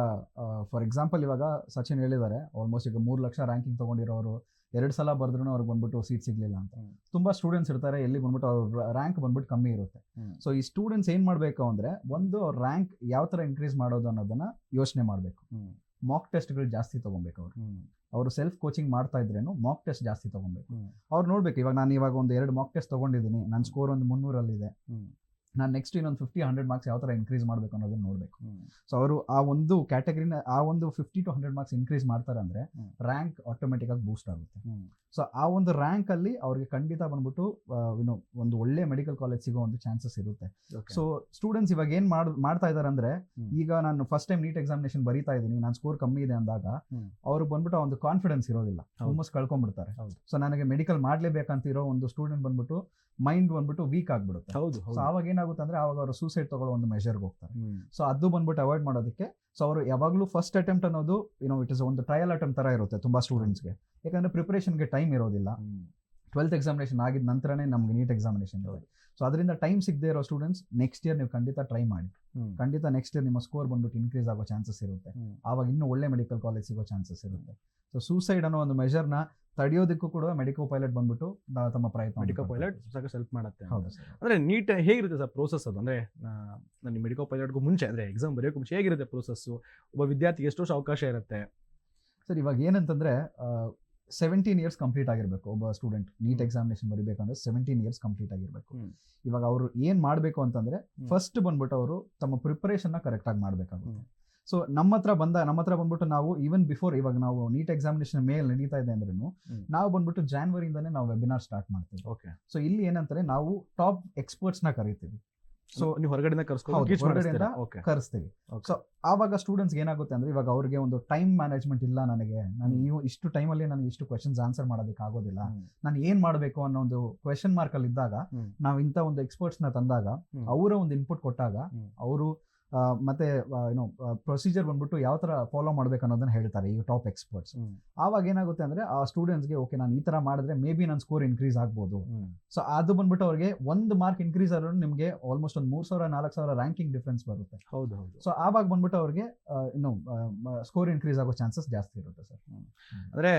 ಫಾರ್ ಎಕ್ಸಾಂಪಲ್ ಇವಾಗ ಸಚಿನ್ ಹೇಳಿದ್ದಾರೆ ಆಲ್ಮೋಸ್ಟ್ ಈಗ ಮೂರು ಲಕ್ಷ ರ್ಯಾಂಕಿಂಗ್ ತೊಗೊಂಡಿರೋರು ಎರಡು ಸಲ ಬರೆದ್ರೂ ಅವ್ರಿಗೆ ಬಂದ್ಬಿಟ್ಟು ಸೀಟ್ ಸಿಗಲಿಲ್ಲ ಅಂತ. ತುಂಬ ಸ್ಟೂಡೆಂಟ್ಸ್ ಇರ್ತಾರೆ ಎಲ್ಲಿ ಬಂದ್ಬಿಟ್ಟು ಅವ್ರ ರ್ಯಾಂಕ್ ಬಂದ್ಬಿಟ್ಟು ಕಮ್ಮಿ ಇರುತ್ತೆ. ಸೊ ಈ ಸ್ಟೂಡೆಂಟ್ಸ್ ಏನು ಮಾಡಬೇಕು ಅಂದರೆ ಒಂದು ಅವ್ರ ರ್ಯಾಂಕ್ ಯಾವ ಥರ ಇನ್ಕ್ರೀಸ್ ಮಾಡೋದು ಅನ್ನೋದನ್ನ ಯೋಚನೆ ಮಾಡಬೇಕು. ಮಾಕ್ ಟೆಸ್ಟ್ಗಳು ಜಾಸ್ತಿ ತೊಗೊಬೇಕು ಅವರು. ಅವರು ಸೆಲ್ಫ್ ಕೋಚಿಂಗ್ ಮಾಡ್ತಾ ಇದ್ರೇನು ಮಾಕ್ ಟೆಸ್ಟ್ ಜಾಸ್ತಿ ತಗೊಬೇಕು. ಅವ್ರು ನೋಡ್ಬೇಕು ಇವಾಗ ನಾನು ಇವಾಗ ಒಂದು ಎರಡು ಮಾಕ್ ಟೆಸ್ಟ್ ತಗೊಂಡಿದ್ದೀನಿ ನನ್ನ ಸ್ಕೋರ್ ಒಂದು ಮುನ್ನೂರಲ್ಲಿದೆ. ನಾನು ನೆಕ್ಸ್ಟ್ ಇನ್ನೊಂದು ಫಿಫ್ಟಿ ಹಂಡ್ರೆಡ್ ಮಾರ್ಕ್ಸ್ ಯಾವ ಥರ ಇನ್ಕ್ರೀಸ್ ಮಾಡಬೇಕು ಅನ್ನೋದನ್ನ ನೋಡಬೇಕು. ಸೊ ಅವರು ಆ ಒಂದು ಕ್ಯಾಟಗರಿನ ಆ ಒಂದು fifty to hundred marks increase ಮಾಡ್ತಾರೆ ಅಂದ್ರೆ. ರ್ಯಾಂಕ್ ಆಟೋಮೆಟಿಕ್ ಆಗಿ ಬೂಸ್ಟ್ ಆಗುತ್ತೆ. ಸೊ ಆ ಒಂದು ರ್ಯಾಂಕ್ ಅಲ್ಲಿ ಅವ್ರಿಗೆ ಖಂಡಿತ ಬಂದ್ಬಿಟ್ಟು ಏನು ಒಂದು ಒಳ್ಳೆ ಮೆಡಿಕಲ್ ಕಾಲೇಜ್ ಸಿಗೋ ಒಂದು ಚಾನ್ಸಸ್ ಇರುತ್ತೆ. ಸೊ ಸ್ಟೂಡೆಂಟ್ಸ್ ಇವಾಗ ಏನ್ ಮಾಡ್ ಮಾಡ್ತಾ ಇದಾರೆ ಅಂದ್ರೆ ಈಗ ನಾನು ಫಸ್ಟ್ ಟೈಮ್ ನೀಟ್ ಎಕ್ಸಾಮಿನೇಷನ್ ಬರೀತಾ ಇದ್ದೀನಿ ನಾನು ಸ್ಕೋರ್ ಕಮ್ಮಿ ಇದೆ ಅಂದಾಗ ಅವ್ರು ಅವ್ರಿಗೆ ಬಂದ್ಬಿಟ್ಟು ಒಂದು ಕಾನ್ಫಿಡೆನ್ಸ್ ಇರೋದಿಲ್ಲ. ಆಲ್ಮೋಸ್ಟ್ ಕಳ್ಕೊಂಡ್ಬಿಡ್ತಾರೆ. ಸೊ ನನಗೆ ಮೆಡಿಕಲ್ ಮಾಡಲೇಬೇಕಂತಿರೋ ಒಂದು ಸ್ಟೂಡೆಂಟ್ ಬಂದ್ಬಿಟ್ಟು ಮೈಂಡ್ ಬಂದ್ಬಿಟ್ಟು ವೀಕ್ ಆಗ್ಬಿಡುತ್ತೆ. ಹೌದು ಸೊ ಅವಾಗ ಏನಾಗುತ್ತೆ ಅಂದ್ರೆ ಅವಾಗ ಅವರು ಸೂಸೈಡ್ ತಗೊಳ್ಳೋ ಒಂದು ಮೆಷರ್ಗೆ ಹೋಗ್ತಾರೆ. ಸೊ ಅದು ಬಂದ್ಬಿಟ್ಟು ಅವಾಯ್ಡ್ ಮಾಡೋದಕ್ಕೆ ಸೊ ಅವರು ಯಾವಾಗಲೂ ಫಸ್ಟ್ ಅಟೆಂಪ್ಟ್ ಅನ್ನೋದು ಏನೋ ಇಟ್ ಇಸ್ ಒಂದು ಟ್ರಯಲ್ ಅಟೆಂಪ್ಟ್ ತರ ಇರುತ್ತೆ ತುಂಬಾ ಸ್ಟೂಡೆಂಟ್ಸ್ಗೆ ಯಾಕಂದ್ರೆ ಪ್ರಿಪರೇಷನ್ಗೆ ಟೈಮ್ ಇರೋದಿಲ್ಲ. ಟ್ವೆಲ್ತ್ ಎಕ್ಸಾಮಿನೇಷನ್ ಆಗಿದ ನಂತರನೇ ನಮ್ಗೆ ನೀಟ್ ಎಕ್ಸಾಮಿನೇಷನ್ ಇರೋದು ಸೊ ಅದರಿಂದ ಟೈಮ್ ಸಿಗದೆ ಇರೋ ಸ್ಟೂಡೆಂಟ್ಸ್ ನೆಕ್ಸ್ಟ್ ಇಯರ್ ನೀವು ಖಂಡಿತ ಟ್ರೈ ಮಾಡಿ. ಖಂಡಿತ ನೆಕ್ಸ್ಟ್ ಇಯರ್ ನಿಮ್ಮ ಸ್ಕೋರ್ ಬಂದ್ಬಿಟ್ಟು ಇನ್ಕ್ರೀಸ್ ಆಗೋ ಚಾನ್ಸಸ್ ಇರುತ್ತೆ. ಆವಾಗ ಇನ್ನೂ ಒಳ್ಳೆ ಮೆಡಿಕಲ್ ಕಾಲೇಜ್ ಸಿಗೋ ಚಾನ್ಸಸ್ ಇರುತ್ತೆ. ಸೊ ಸೂಸೈಡ್ ಅನ್ನೋ ಒಂದು ಮೆಜರ್ನ ತಡೆಯೋದಕ್ಕೂ ಕೂಡ ಮೆಡಿಕಲ್ ಪೈಲಟ್ ಬಂದ್ಬಿಟ್ಟು ತಮ್ಮ ಪ್ರಯತ್ನ ಮೆಡಿಕಲ್ ಪೈಲಟ್ ಹೆಲ್ಪ್ ಮಾಡುತ್ತೆ ಹೌದು ಸರ್. ಅಂದ್ರೆ ನೀಟ್ ಹೇಗಿರುತ್ತೆ ಸರ್ ಪ್ರೋಸೆಸ್ ಅದು? ಅಂದ್ರೆ ನನ್ನ ಮೆಡಿಕಲ್ ಪೈಲಟ್ಗೂ ಮುಂಚೆ ಅಂದ್ರೆ ಎಕ್ಸಾಮ್ ಬರೆಯೋಕೆ ಮುಂಚೆ ಹೇಗಿರುತ್ತೆ ಪ್ರೋಸೆಸ್ ಒಬ್ಬ ವಿದ್ಯಾರ್ಥಿಗೆ ಎಷ್ಟು ವರ್ಷ ಅವಕಾಶ ಇರುತ್ತೆ. ಸರ್ ಇವಾಗ ಏನಂತಂದ್ರೆ ಸೆವೆಂಟೀನ್ ಇಯರ್ಸ್ ಕಂಪ್ಲೀಟ್ ಆಗಿರಬೇಕು ಒಬ್ಬ ಸ್ಟೂಡೆಂಟ್ ನೀಟ್. ಎಕ್ಸಾಮಿನೇಷನ್ ಬರೀಬೇಕಂದ್ರೆ ಸೆವೆಂಟೀನ್ ಇಯರ್ಸ್ ಕಂಪ್ಲೀಟ್ ಆಗಿರಬೇಕು. ಇವಾಗ ಅವರು ಏನ್ ಮಾಡಬೇಕು ಅಂತಂದ್ರೆ ಫಸ್ಟ್ ಬಂದ್ಬಿಟ್ಟು ಅವರು ತಮ್ಮ ಪ್ರಿಪರೇಷನ್ನ ಕರೆಕ್ಟ್ ಆಗಿ ಮಾಡಬೇಕಾಗುತ್ತೆ. ಸೊ ನಮ್ಮ ಹತ್ರ ಬಂದ ನಮ್ಮ ಹತ್ರ ಬಂದ್ಬಿಟ್ಟು ನಾವು ಈವನ್ ಬಿಫೋರ್ ಇವಾಗ ನಾವು ನೀಟ್ ಎಕ್ಸಾಮಿನೇಷನ್ ಮೇಲೆ ನಡೀತಾ ಇದೆ ಅಂದ್ರೂ. ನಾವು ಬಂದ್ಬಿಟ್ಟು ಜಾನ್ವರಿಯಿಂದಾನೇ ನಾವು ವೆಬಿನಾರ್ ಸ್ಟಾರ್ಟ್ ಮಾಡ್ತೀವಿ ಓಕೆ ಸೊ ಇಲ್ಲಿ ಏನಂತಾರೆ ನಾವು ಟಾಪ್ ಎಕ್ಸ್ಪರ್ಟ್ಸ್ನ ಕರಿತೀವಿ ಸೊ ನೀವು ಹೊರಗಡೆಯಿಂದ ಕರ್ಸ್ಕೊಂಡು ಕರ್ಸ್ತೀವಿ. ಸೊ ಆವಾಗ ಸ್ಟೂಡೆಂಟ್ಸ್ ಏನಾಗುತ್ತೆ ಅಂದ್ರೆ ಇವಾಗ ಅವ್ರಿಗೆ ಒಂದು ಟೈಮ್ ಮ್ಯಾನೇಜ್ಮೆಂಟ್ ಇಲ್ಲ ನನಗೆ ನಾನು ಇವು ಇಷ್ಟು ಟೈಮಲ್ಲಿ ನನಗೆ ಇಷ್ಟು ಕ್ವೆಶನ್ಸ್ ಆನ್ಸರ್ ಮಾಡೋದಕ್ಕೆ ಆಗೋದಿಲ್ಲ. ನಾನು ಏನ್ ಮಾಡಬೇಕು ಅನ್ನೋ ಒಂದು ಕ್ವೆಶನ್ ಮಾರ್ಕ್ ಅಲ್ಲಿ ಇದ್ದಾಗ. ನಾವು ಇಂಥ ಒಂದು ಎಕ್ಸ್ಪರ್ಟ್ಸ್ನ ತಂದಾಗ. ಅವರ ಒಂದು ಇನ್ಪುಟ್ ಕೊಟ್ಟಾಗ. ಅವರು ಮತ್ತೆ ಏನೋ ಪ್ರೊಸೀಜರ್ ಬಂದ್ಬಿಟ್ಟು ಯಾವ ತರ ಫಾಲೋ ಮಾಡ್ಬೇಕು ಅನ್ನೋದನ್ನ ಹೇಳ್ತಾರೆ ಈ ಟಾಪ್ ಎಕ್ಸ್ಪರ್ಟ್ಸ್ ಆವಾಗ ಏನಾಗುತ್ತೆ ಅಂದ್ರೆ ಆ ಸ್ಟೂಡೆಂಟ್ಸ್ಗೆ ಓಕೆ ನಾನು ಈ ತರ ಮಾಡಿದ್ರೆ ಮೇ ಬಿ ನನ್ನ ಸ್ಕೋರ್ ಇನ್ಕ್ರೀಸ್ ಆಗ್ಬೋದು. ಸೊ ಅದು ಬಂದ್ಬಿಟ್ಟು ಅವ್ರಿಗೆ ಒಂದು ಮಾರ್ಕ್ ಇನ್ಕ್ರೀಸ್ ಆದ್ರೂ ನಿಮಗೆ ಆಲ್ಮೋಸ್ಟ್ ಒಂದು ಮೂರ್ ಸಾವಿರ ನಾಲ್ಕು ಸಾವಿರ ರ್ಯಾಂಕಿಂಗ್ ಡಿಫ್ರೆನ್ಸ್ ಬರುತ್ತೆ. ಹೌದು ಹೌದು. ಸೊ ಆವಾಗ ಬಂದ್ಬಿಟ್ಟು ಅವ್ರಿಗೆ ಇನ್ನು ಸ್ಕೋರ್ ಇನ್ಕ್ರೀಸ್ ಆಗೋ ಚಾನ್ಸಸ್ ಜಾಸ್ತಿ ಇರುತ್ತೆ ಸರ್. ಅಂದ್ರೆ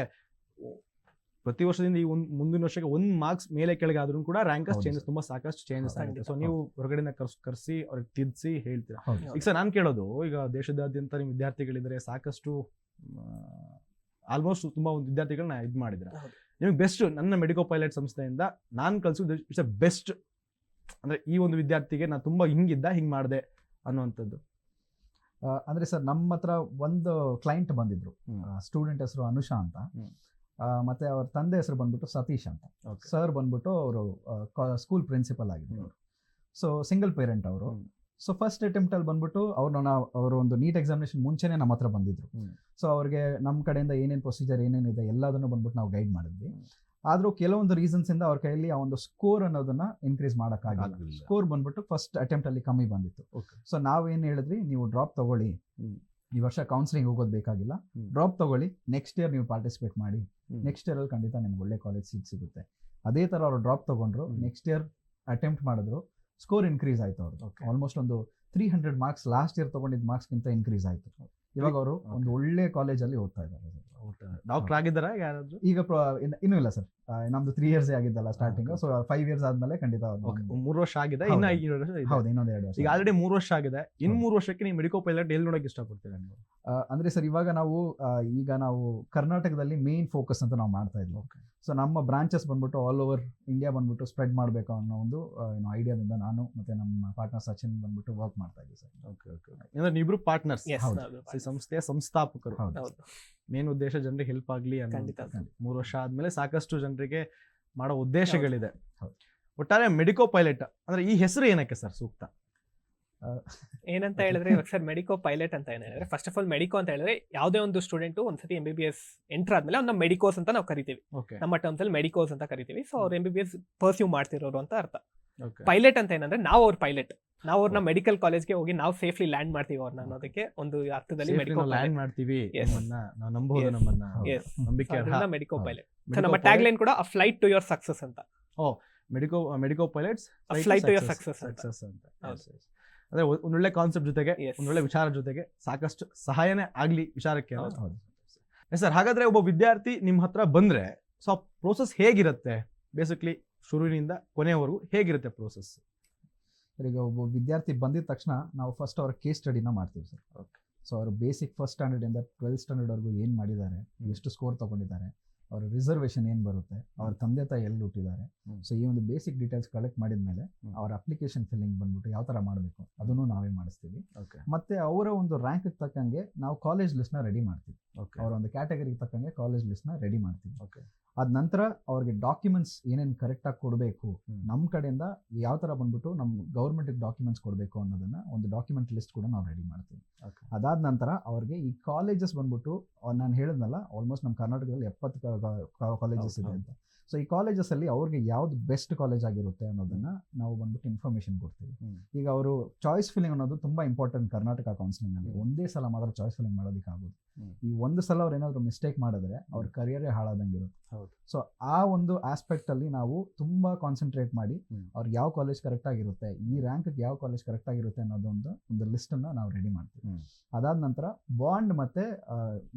ಪ್ರತಿ ವರ್ಷದಿಂದ ಈ ಒಂದು ಮುಂದಿನ ವರ್ಷಕ್ಕೆ ಒಂದು ಮಾರ್ಕ್ಸ್ ಮೇಲೆ ಕೆಳಗೆ ಆದ್ರೂ ಕೂಡ ರ್ಯಾಂಕಸ್ ಚೇಂಜಸ್ ತುಂಬಾ ಸಾಕಷ್ಟು ಚೇಂಜಸ್ ಆಗಿದೆ. ಸೊ ನೀವು ಹೊರಗಡೆಯಿಂದ ಕರ್ಸ್ ಕರೆಸಿ ಅವ್ರಿಗೆ ತಿದ್ದಿಸಿ ಹೇಳ್ತೀರಾ? ಈಗ ಸರ್ ನಾನು ಕೇಳೋದು ಈಗ ದೇಶದಾದ್ಯಂತ ನಿಮ್ಮ ವಿದ್ಯಾರ್ಥಿಗಳಿದ್ರೆ ಸಾಕಷ್ಟು ಆಲ್ಮೋಸ್ಟ್ ತುಂಬಾ ಒಂದು ವಿದ್ಯಾರ್ಥಿಗಳನ್ನ ಇದು ಮಾಡಿದ್ರೆ ನಿಮ್ಗೆ ಬೆಸ್ಟ್ ನನ್ನ ಮೆಡಿಕೋ ಪೈಲಟ್ ಸಂಸ್ಥೆಯಿಂದ ನಾನು ಕಲಿಸೋದು ಇಟ್ಸ್ ಅ ಬೆಸ್ಟ್ ಅಂದ್ರೆ ಈ ಒಂದು ವಿದ್ಯಾರ್ಥಿಗೆ ನಾನು ತುಂಬಾ ಹಿಂಗಿದ್ದ ಹಿಂಗ್ ಮಾಡಿದೆ ಅನ್ನುವಂಥದ್ದು. ಅಂದ್ರೆ ಸರ್ ನಮ್ಮ ಹತ್ರ ಒಂದು ಕ್ಲೈಂಟ್ ಬಂದಿದ್ರು. ಸ್ಟೂಡೆಂಟ್ ಹೆಸರು ಅನುಷಾ ಅಂತ. ಮತ್ತೆ ಅವ್ರ ತಂದೆ ಹೆಸರು ಬಂದ್ಬಿಟ್ಟು ಸತೀಶ್ ಅಂತ. ಸರ್ ಬಂದ್ಬಿಟ್ಟು ಅವರು ಸ್ಕೂಲ್ ಪ್ರಿನ್ಸಿಪಲ್ ಆಗಿದ್ರು ಅವರು. ಸೊ ಸಿಂಗಲ್ ಪೇರೆಂಟ್ ಅವರು. ಸೊ ಫಸ್ಟ್ ಅಟೆಂಪ್ಟ್ ಅಲ್ಲಿ ಬಂದ್ಬಿಟ್ಟು ಅವ್ರನ್ನ ಅವರು ಒಂದು ನೀಟ್ ಎಕ್ಸಾಮಿನೇಷನ್ ಮುಂಚೆನೇ ನಮ್ಮ ಹತ್ರ ಬಂದಿದ್ರು. ಸೊ ಅವ್ರಿಗೆ ನಮ್ಮ ಕಡೆಯಿಂದ ಏನೇನು ಪ್ರೊಸೀಜರ್ ಏನೇನಿದೆ ಎಲ್ಲದನ್ನು ಬಂದ್ಬಿಟ್ಟು ನಾವು ಗೈಡ್ ಮಾಡಿದ್ವಿ. ಆದರೂ ಕೆಲವೊಂದು ರೀಸನ್ಸ್ ಇಂದ ಅವ್ರ ಕೈಯಲ್ಲಿ ಆ ಒಂದು ಸ್ಕೋರ್ ಅನ್ನೋದನ್ನ ಇನ್ಕ್ರೀಸ್ ಮಾಡೋಕ್ಕಾಗಲ್ಲ. ಸ್ಕೋರ್ ಬಂದ್ಬಿಟ್ಟು ಫಸ್ಟ್ ಅಟೆಂಪ್ಟ್ ಅಲ್ಲಿ ಕಮ್ಮಿ ಬಂದಿತ್ತು. ಸೊ ನಾವೇನು ಹೇಳಿದ್ವಿ ನೀವು ಡ್ರಾಪ್ ತಗೊಳ್ಳಿ. ಈ ವರ್ಷ ಕೌನ್ಸಿಲಿಂಗ್ ಹೋಗೋದು ಬೇಕಾಗಿಲ್ಲ. ಡ್ರಾಪ್ ತಗೊಳ್ಳಿ. ನೆಕ್ಸ್ಟ್ ಇಯರ್ ನೀವು ಪಾರ್ಟಿಸಿಪೇಟ್ ಮಾಡಿ. ನೆಕ್ಸ್ಟ್ ಇಯರ್ ಅಲ್ಲಿ ಖಂಡಿತ ನಿಮ್ಗೆ ಒಳ್ಳೆ ಕಾಲೇಜ್ ಸೀಟ್ ಸಿಗುತ್ತೆ. ಅದೇ ತರ ಅವರು ಡ್ರಾಪ್ ತಗೊಂಡ್ರು. ನೆಕ್ಸ್ಟ್ ಇಯರ್ ಅಟೆಂಪ್ಟ್ ಮಾಡಿದ್ರು. ಸ್ಕೋರ್ ಇನ್ಕ್ರೀಸ್ ಆಯ್ತು ಅವ್ರದ್ದು ಆಲ್ಮೋಸ್ಟ್ ಒಂದು three hundred marks last year ತಗೊಂಡಿದ್ದ ಮಾರ್ಕ್ಸ್ಗಿಂತ ಇನ್ಕ್ರೀಸ್ ಆಯ್ತು. ಇವಾಗ ಅವರು ಒಂದು ಒಳ್ಳೆ ಕಾಲೇಜಲ್ಲಿ ಓದ್ತಾ ಇದ್ದಾರೆ. ಡಾಕ್ಟರ್ ಆಗಿದ್ದಾರಾ ಯಾರಾದ್ರೂ? ಈಗ ಪ್ರ- ಇನ್ನೂ ಇಲ್ಲ ಸರ್ ನಮ್ದು ತ್ರೀ ಇಯರ್ಸ್ ಆಗಿದ್ದಲ್ಲ ಸ್ಟಾರ್ಟಿಂಗ್. ಸೊ ಫೈವ್ ಇಯರ್ಸ್ ಆದ್ಮೇಲೆ ಖಂಡಿತ ಮೂರು ವರ್ಷ ಆಗಿದೆ. ಇನ್ನ ವರ್ಷ ಇದೆ. ಹೌದು ಇನ್ನೊಂದು ಎರಡು ವರ್ಷ ಈಗ ಆಲ್ರೆಡಿ ಮೂರು ವರ್ಷ ಆಗಿದೆ. ಇನ್. ಮೂರು ವರ್ಷಕ್ಕೆ ನೀವು ಮೆಡಿಕೋ ಪೈಲಟ್ ಎಲ್ಲಿ ನೋಡಕ್ಕೆ ಇಷ್ಟಪಡ್ತೀರಾ ನೀವು? ಅಂದ್ರೆ ಸರ್ ಇವಾಗ ನಾವು ಈಗ ನಾವು ಕರ್ನಾಟಕದಲ್ಲಿ ಮೇನ್ ಫೋಕಸ್ ಅಂತ ನಾವು ಮಾಡ್ತಾ ಇದ್ವಿ. ಸೊ ನಮ್ಮ ಬ್ರಾಂಚಸ್ ಬಂದ್ಬಿಟ್ಟು ಆಲ್ ಓವರ್ ಇಂಡಿಯಾ ಬಂದ್ಬಿಟ್ಟು ಸ್ಪ್ರೆಡ್ ಮಾಡಬೇಕು ಅನ್ನೋ ಒಂದು ಏನೋ ಐಡಿಯಾದಿಂದ ನಾನು ಮತ್ತೆ ನಮ್ಮ ಪಾರ್ಟ್ನರ್ ಸಚಿನ್ ಬಂದ್ಬಿಟ್ಟು ವರ್ಕ್ ಮಾಡ್ತಾ ಇದ್ವಿ ಸರ್. ಓಕೆ ಓಕೆ ಅಂದ್ರೆ ನೀವಿಬ್ರು ಪಾರ್ಟ್ನರ್ಸ್ ಸಂಸ್ಥೆಯ ಸಂಸ್ಥಾಪಕರು. ಮೇನ್ ಉದ್ದೇಶ ಜನರಿಗೆ ಹೆಲ್ಪ್ ಆಗಲಿ ಖಂಡಿತ. ಅನ್ನೋ ಮೂರು ವರ್ಷ ಆದ್ಮೇಲೆ ಸಾಕಷ್ಟು ಜನರಿಗೆ ಮಾಡೋ ಉದ್ದೇಶಗಳಿದೆ. ಒಟ್ಟಾರೆ ಮೆಡಿಕೋ ಪೈಲಟ್ ಅಂದ್ರೆ ಈ ಹೆಸರು ಏನಕ್ಕೆ ಸರ್ ಸೂಕ್ತ? ಏನಂತ ಹೇಳಿದ್ರೆ ಇವಾಗ ಸರ್ ಮೆಡಿಕೋ ಪೈಲಟ್ ಅಂತ ಏನ್ ಹೇಳಿದ್ರೆ ಫಸ್ಟ್ ಆಫ್ ಆಲ್ ಮೆಡಿಕೋ ಅಂತ ಹೇಳಿದ್ರೆ ಯಾವುದೇ ಒಂದು ಸ್ಟೂಡೆಂಟ್ ಒಂದ್ಸತಿ M B B S enter ಆದ್ಮೇಲೆ ಅವ್ನ ಮೆಡಿಕೋಸ್ ಅಂತ ನಾವು ಕರಿತೀವಿ. ನಮ್ಮ ಟರ್ಮ್ಸ್ ಅಲ್ಲಿ ಮೆಡಿಕೋಸ್ ಅಂತ ಕರಿತೀವಿ. ಸೊ ಅವ್ರು M B B S pursue ಮಾಡ್ತಿರೋರು ಅಂತ ಅರ್ಥ. ಪೈಲಟ್ ಅಂತ ಏನಂದ್ರೆ ನಾವು ಅವ್ರ ಪೈಲಟ್ ನಾವು ಅವ್ರನ್ನ ಮೆಡಿಕಲ್ ಕಾಲೇಜ್ಗೆ ಹೋಗಿ ನಾವು ಸೇಫ್ಲಿ ಲ್ಯಾಂಡ್ ಮಾಡ್ತೀವಿ ಅವ್ರನ್ನ ಅನ್ನೋದಕ್ಕೆ ಒಂದು ಅರ್ಥದಲ್ಲಿ ಮೆಡಿಕೋ ಲ್ಯಾಂಡ್ ಮಾಡ್ತೀವಿ ನಮ್ಮನ್ನ ನಂಬಿಕೆ ಮೆಡಿಕೋ. ಪೈಲಟ್ ಸೊ ನಮ್ಮ ಟ್ಯಾಗ್ ಲೈನ್ ಕೂಡ a flight to your success ಅಂತ. Medico Medico Pilots flight to your success. Success ಅಂತ. ಒ- ಒಂದೊಳ್ಳೆ ಕಾನ್ಸೆಪ್ಟ್ ಜೊತೆಗೆ. ಒಂದೊಳ್ಳೆ ವಿಚಾರ ಜೊತೆಗೆ ಸಾಕಷ್ಟು ಸಹಾಯನೇ ಆಗಲಿ ವಿಚಾರಕ್ಕೆ ಸರ್ ಹಾಗಾದ್ರೆ ಒಬ್ಬ ವಿದ್ಯಾರ್ಥಿ ನಿಮ್ಮ ಹತ್ರ ಬಂದ್ರೆ ಸೊ ಪ್ರೋಸೆಸ್ ಹೇಗಿರುತ್ತೆ? ಬೇಸಿಕ್ಲಿ ಶುರುವಿನಿಂದ ಕೊನೆಯವರೆಗೂ ಹೇಗಿರುತ್ತೆ ಪ್ರೋಸೆಸ್ ಸರ್, ಈಗ ಒಬ್ಬ ವಿದ್ಯಾರ್ಥಿ ಬಂದಿದ ತಕ್ಷಣ ನಾವು ಫಸ್ಟ್ ಅವರ ಕೇಸ್ ಸ್ಟಡಿನ ಮಾಡ್ತೀವಿ ಸರ್. ಸೊ ಅವರು ಬೇಸಿಕ್ ಫಸ್ಟ್ ಸ್ಟ್ಯಾಂಡರ್ಡ್ ಇಂದ ಟ್ವೆಲ್ತ್ ಸ್ಟ್ಯಾಂಡರ್ಡ್ ವರೆಗೂ ಏನು ಮಾಡಿದ್ದಾರೆ ಎಷ್ಟು ಸ್ಕೋರ್ ತಗೊಂಡಿದ್ದಾರೆ ಅವ್ರ ರಿಸರ್ವೇಶನ್ ಏನು ಬರುತ್ತೆ ಅವ್ರ ತಂದೆ ತಾಯಿ ಎಲ್ಲಿ ಹುಟ್ಟಿದ್ದಾರೆ. ಸೊ ಈ ಒಂದು ಬೇಸಿಕ್ ಡೀಟೇಲ್ಸ್ ಕಲೆಕ್ಟ್ ಮಾಡಿದ ಮೇಲೆ ಅವ್ರ ಅಪ್ಲಿಕೇಶನ್ ಫಿಲ್ಲಿಂಗ್ ಬಂದ್ಬಿಟ್ಟು ಯಾವ ಥರ ಮಾಡಬೇಕು ಅದನ್ನು ನಾವೇ ಮಾಡಿಸ್ತೀವಿ. ಮತ್ತೆ ಅವರ ಒಂದು ರ್ಯಾಂಕ್ ತಕ್ಕಂಗೆ ನಾವು ಕಾಲೇಜ್ ಲಿಸ್ಟ್ನ ರೆಡಿ ಮಾಡ್ತೀವಿ. ಅವರ ಒಂದು ಕ್ಯಾಟಗರಿಗೆ ತಕ್ಕಂಗೆ ಕಾಲೇಜ್ ಲಿಸ್ಟ್ನ ರೆಡಿ ಮಾಡ್ತೀವಿ ಓಕೆ ಅದ ನಂತರ ಅವ್ರಿಗೆ ಡಾಕ್ಯುಮೆಂಟ್ಸ್ ಏನೇನು ಕರೆಕ್ಟಾಗಿ ಕೊಡಬೇಕು ನಮ್ಮ ಕಡೆಯಿಂದ ಯಾವ ಥರ ಬಂದ್ಬಿಟ್ಟು ನಮ್ಮ ಗೌರ್ಮೆಂಟಿಗೆ ಡಾಕ್ಯುಮೆಂಟ್ಸ್ ಕೊಡಬೇಕು ಅನ್ನೋದನ್ನ ಒಂದು ಡಾಕ್ಯುಮೆಂಟ್ ಲಿಸ್ಟ್ ಕೂಡ ನಾವು ರೆಡಿ ಮಾಡ್ತೀವಿ. ಓಕೆ ಅದಾದ ನಂತರ ಅವ್ರಿಗೆ ಈ ಕಾಲೇಜಸ್ ಬಂದ್ಬಿಟ್ಟು ನಾನು ಹೇಳಿದ್ನಲ್ಲ ಆಲ್ಮೋಸ್ಟ್ ನಮ್ಮ ಕರ್ನಾಟಕದಲ್ಲಿ ಎಪ್ಪತ್ತು ಕಾಲೇಜಸ್ ಇದೆ ಅಂತ. ಸೊ ಈ ಕಾಲೇಜಸ್ ಅಲ್ಲಿ ಅವ್ರಿಗೆ ಯಾವ್ದು ಬೆಸ್ಟ್ ಕಾಲೇಜ್ ಆಗಿರುತ್ತೆ ಅನ್ನೋದನ್ನ ನಾವು ಬಂದ್ಬಿಟ್ಟು ಇನ್ಫಾರ್ಮೇಶನ್ ಕೊಡ್ತೀವಿ. ಈಗ ಅವರು ಚಾಯ್ಸ್ ಫಿಲ್ಲಿಂಗ್ ಅನ್ನೋದು ತುಂಬಾ ಇಂಪಾರ್ಟೆಂಟ್ ಕರ್ನಾಟಕ ಕೌನ್ಸಿಲಿಂಗ್ ಅಲ್ಲಿ. ಒಂದೇ ಸಲ ಮಾತ್ರ ಚಾಯ್ಸ್ ಫಿಲ್ಲಿಂಗ್ ಮಾಡೋದಕ್ಕೆ ಆಗೋದು ಹ್ಮ್. ಈ ಒಂದು ಸಲ ಅವ್ರು ಏನಾದ್ರು ಮಿಸ್ಟೇಕ್ ಮಾಡಿದ್ರೆ ಅವ್ರ ಕರಿಯರೇ ಹಾಳಾದಂಗಿರುತ್ತೆ ಹೌದು. ಸೊ ಆ ಒಂದು ಆಸ್ಪೆಕ್ಟ್ ಅಲ್ಲಿ ನಾವು ತುಂಬಾ ಕಾನ್ಸಂಟ್ರೇಟ್ ಮಾಡಿ. ಅವ್ರಿಗೆ ಯಾವ ಕಾಲೇಜ್ ಕರೆಕ್ಟ್ ಆಗಿರುತ್ತೆ ಈ ರ್ಯಾಂಕ್ ಯಾವ ಕಾಲೇಜ್ ಕರೆಕ್ಟ್ ಆಗಿರುತ್ತೆ ಅನ್ನೋದೊಂದು ಒಂದು ಲಿಸ್ಟ್ ಅನ್ನ ನಾವು ರೆಡಿ ಮಾಡ್ತೀವಿ ಅದಾದ ನಂತರ ಬಾಂಡ್ ಮತ್ತೆ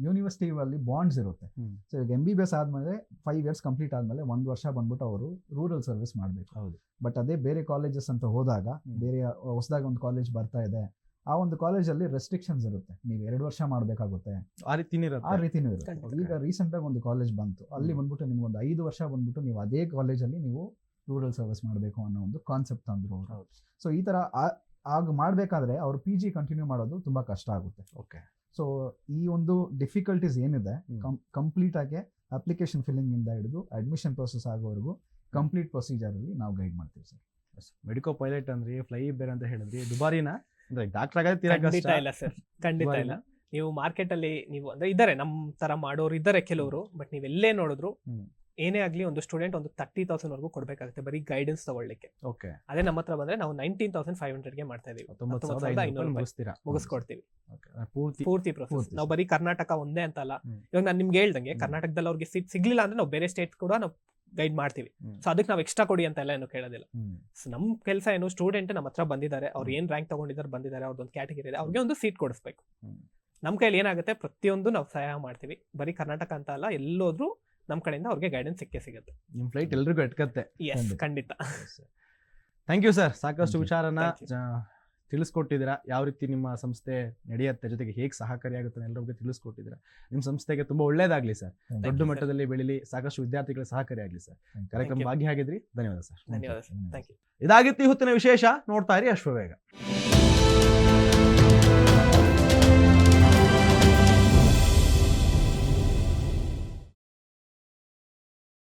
ಯೂನಿವರ್ಸಿಟಿ ಅಲ್ಲಿ ಬಾಂಡ್ಸ್ ಇರುತ್ತೆ. ಸೊ ಈಗ ಎಂ ಬಿ ಬಿ ಎಸ್ ಆದ್ಮೇಲೆ ಫೈವ್ ಇಯರ್ಸ್ ಕಂಪ್ಲೀಟ್ ಆದ್ಮೇಲೆ ಒಂದು ವರ್ಷ ಬಂದ್ಬಿಟ್ಟು ಅವರು ರೂರಲ್ ಸರ್ವಿಸ್ ಮಾಡಬೇಕು ಹೌದು. ಬಟ್ ಅದೇ ಬೇರೆ ಕಾಲೇಜಸ್ ಅಂತ ಹೋದಾಗ ಬೇರೆ ಹೊಸದಾಗಿ ಒಂದು ಕಾಲೇಜ್ ಬರ್ತಾ ಇದೆ ಆ ಒಂದು ಕಾಲೇಜಲ್ಲಿ ರೆಸ್ಟ್ರಿಕ್ಷನ್ಸ್ ಇರುತ್ತೆ. ನೀವು ಎರಡು ವರ್ಷ ಮಾಡಬೇಕಾಗುತ್ತೆ. ಆ ರೀತಿನೇ ಆ ರೀತಿನೂ ಇರುತ್ತೆ. ಈಗ ರೀಸೆಂಟ್ ಆಗಿ ಒಂದು ಕಾಲೇಜ್ ಬಂತು. ಅಲ್ಲಿ ಬಂದ್ಬಿಟ್ಟು ನಿಮ್ಗೆ ಒಂದು ಐದು ವರ್ಷ ಬಂದ್ಬಿಟ್ಟು ನೀವು ಅದೇ ಕಾಲೇಜಲ್ಲಿ ನೀವು ರೂರಲ್ ಸರ್ವಿಸ್ ಮಾಡಬೇಕು ಅನ್ನೋ ಒಂದು ಕಾನ್ಸೆಪ್ಟ್ ತಂದರು ಅವರು. ಸೊ ಈ ತರ ಆ- ಆಗ ಮಾಡಬೇಕಾದ್ರೆ ಅವ್ರು ಪಿ ಜಿ ಕಂಟಿನ್ಯೂ ಮಾಡೋದು ತುಂಬಾ ಕಷ್ಟ ಆಗುತ್ತೆ. ಓಕೆ. ಸೊ ಈ ಒಂದು ಡಿಫಿಕಲ್ಟೀಸ್ ಏನಿದೆ. ಕಂಪ್ಲೀಟ್ ಆಗಿ ಅಪ್ಲಿಕೇಶನ್ ಫಿಲ್ಲಿಂಗ್ ಇಂದ ಹಿಡಿದು ಅಡ್ಮಿಷನ್ ಪ್ರೊಸೆಸ್ ಆಗೋವರೆಗೂ ಕಂಪ್ಲೀಟ್ ಪ್ರೊಸೀಜರ್ ಅಲ್ಲಿ ನಾವು ಗೈಡ್ ಮಾಡ್ತೀವಿ ಸರ್. ಮೆಡಿಕೋ ಪೈಲಟ್ ಅಂದ್ರೆ ಫ್ಲೈ ಬೇರೆ ಅಂತ ಹೇಳಿದ್ರಿ. ದುಬಾರಿನ? ಡಾಕ್ಟರ್ ಆಗೋದು ತೀರಾ ಖಂಡಿತ ಇಲ್ಲ ಸರ್. ಖಂಡಿತ ಇಲ್ಲ. ನೀವು ಮಾರ್ಕೆಟ್ ಅಲ್ಲಿ ನೀವು ಅಂದ್ರೆ ಇದ್ದಾರೆ ನಮ್ ತರ ಮಾಡೋರು ಇದ್ದಾರೆ ಕೆಲವರು ಬಟ್ ನೀವ್ ಎಲ್ಲೇ ನೋಡಿದ್ರು ಏನೇ ಆಗ್ಲಿ ಒಂದು ಸ್ಟೂಡೆಂಟ್ ಒಂದು ತರ್ಟಿ ತೌಸಂಡ್ ವರೆಗೂ ಕೊಡ್ಬೇಕಾಗುತ್ತೆ ಬರೀ ಗೈಡೆನ್ಸ್ ತಗೊಳ್ಳಿಕ್ಕೆ. ಓಕೆ. ಅದೇ ನಮ್ಮ ಹತ್ರ ಬಂದ್ರೆ ನಾವು ನೈನ್ಟೀನ್ ತೌಸಂಡ್ ಫೈವ್ ಹಂಡ್ರೆಡ್ಗೆ ಮಾಡ್ತಾ ಇದೀವಿ. ಮುಗಿಸ್ಕೊಡ್ತೀವಿ. ಪೂರ್ತಿ ಪೂರ್ತಿ ಪ್ರೊಸೆಸ್ ನಾವು ಬರೀ ಕರ್ನಾಟಕ ಒಂದೇ ಅಂತಲ್ಲ. ಇವಾಗ ನಾನು ನಿಮ್ಗೆ ಹೇಳ್ದಂಗೆ. ಕರ್ನಾಟಕದಲ್ಲಿ ಅವ್ರಿಗೆ ಸೀಟ್ ಸಿಗ್ಲಿಲ್ಲ ಅಂದ್ರೆ ನಾವು ಬೇರೆ ಸ್ಟೇಟ್ ಕೂಡ ನಾವು ಗೈಡ್ ಮಾಡ್ತೀವಿ. ಸೊ ಅದಕ್ಕೆ ನಾವು ಎಕ್ಸ್ಟ್ರಾ ಕೊಡಿ ಅಂತ ಎಲ್ಲ ಏನು ಕೇಳೋದಿಲ್ಲ. ಸೊ ನಮ್ಮ ಕೆಲಸ ಏನು ಸ್ಟೂಡೆಂಟ್ ನಮ್ಮ ಹತ್ರ ಬಂದಿದ್ದಾರೆ ಅವ್ರು ಏನು ರ್ಯಾಂಕ್ ತಗೊಂಡಿದ್ದಾರೆ ಬಂದಿದ್ದಾರೆ ಅವ್ರದ್ದೊಂದು ಕ್ಯಾಟಗರಿ ಇದೆ ಅವ್ರಿಗೆ ಒಂದು ಸೀಟ್ ಕೊಡಿಸ್ಬೇಕು. ನಮ್ಮ ಕೈಲಿ ಏನಾಗುತ್ತೆ ಪ್ರತಿಯೊಂದು ನಾವು ಸಹಾಯ ಮಾಡ್ತೀವಿ. ಬರೀ ಕರ್ನಾಟಕ ಅಂತ ಅಲ್ಲ ಎಲ್ಲೋದ್ರೂ ನಮ್ಮ ಕಡೆಯಿಂದ ಅವ್ರಿಗೆ ಗೈಡೆನ್ಸ್ ಸಿಕ್ಕೇ ಸಿಗುತ್ತೆ. ನಿಮ್ಮ ಫ್ಲೈಟ್ ಎಲ್ರಿಗೂ ಎಟ್ಕತ್ತೆ. ಎಸ್ ಖಂಡಿತ. ಥ್ಯಾಂಕ್ ಯು ಸರ್ ಸಾಕಷ್ಟು ವಿಚಾರನ ತಿಳಿಸ್ಕೊಟ್ಟಿದ್ದೀರಾ? ಯಾವ ರೀತಿ ನಿಮ್ಮ ಸಂಸ್ಥೆ ನಡೆಯುತ್ತೆ? ಜೊತೆಗೆ ಹೇಗೆ ಸಹಕಾರಿಯಾಗುತ್ತೆ ಎಲ್ಲರಿಗೂ ತಿಳಿಸ್ಕೊಟ್ಟಿದ್ದೀರಾ? ನಿಮ್ಮ ಸಂಸ್ಥೆಗೆ ತುಂಬಾ ಒಳ್ಳೇದಾಗ್ಲಿ ಸರ್. ದೊಡ್ಡ ಮಟ್ಟದಲ್ಲಿ ಬೆಳಿಲಿ ಸಾಕಷ್ಟು ವಿದ್ಯಾರ್ಥಿಗಳು ಸಹಕಾರಿಯಾಗಲಿ ಸರ್. ಕಾರ್ಯಕ್ರಮ. ಭಾಗಿಯಾಗಿದ್ರಿ. ಧನ್ಯವಾದ ಸರ್. ಧನ್ಯವಾದ ಸರ್ ಥ್ಯಾಂಕ್ ಯು ಇದಾಗಿತ್ತು ಈ ಹೊತ್ತಿನ ವಿಶೇಷ. ನೋಡ್ತಾ ಇರಿ ಅಶ್ವವೇಗ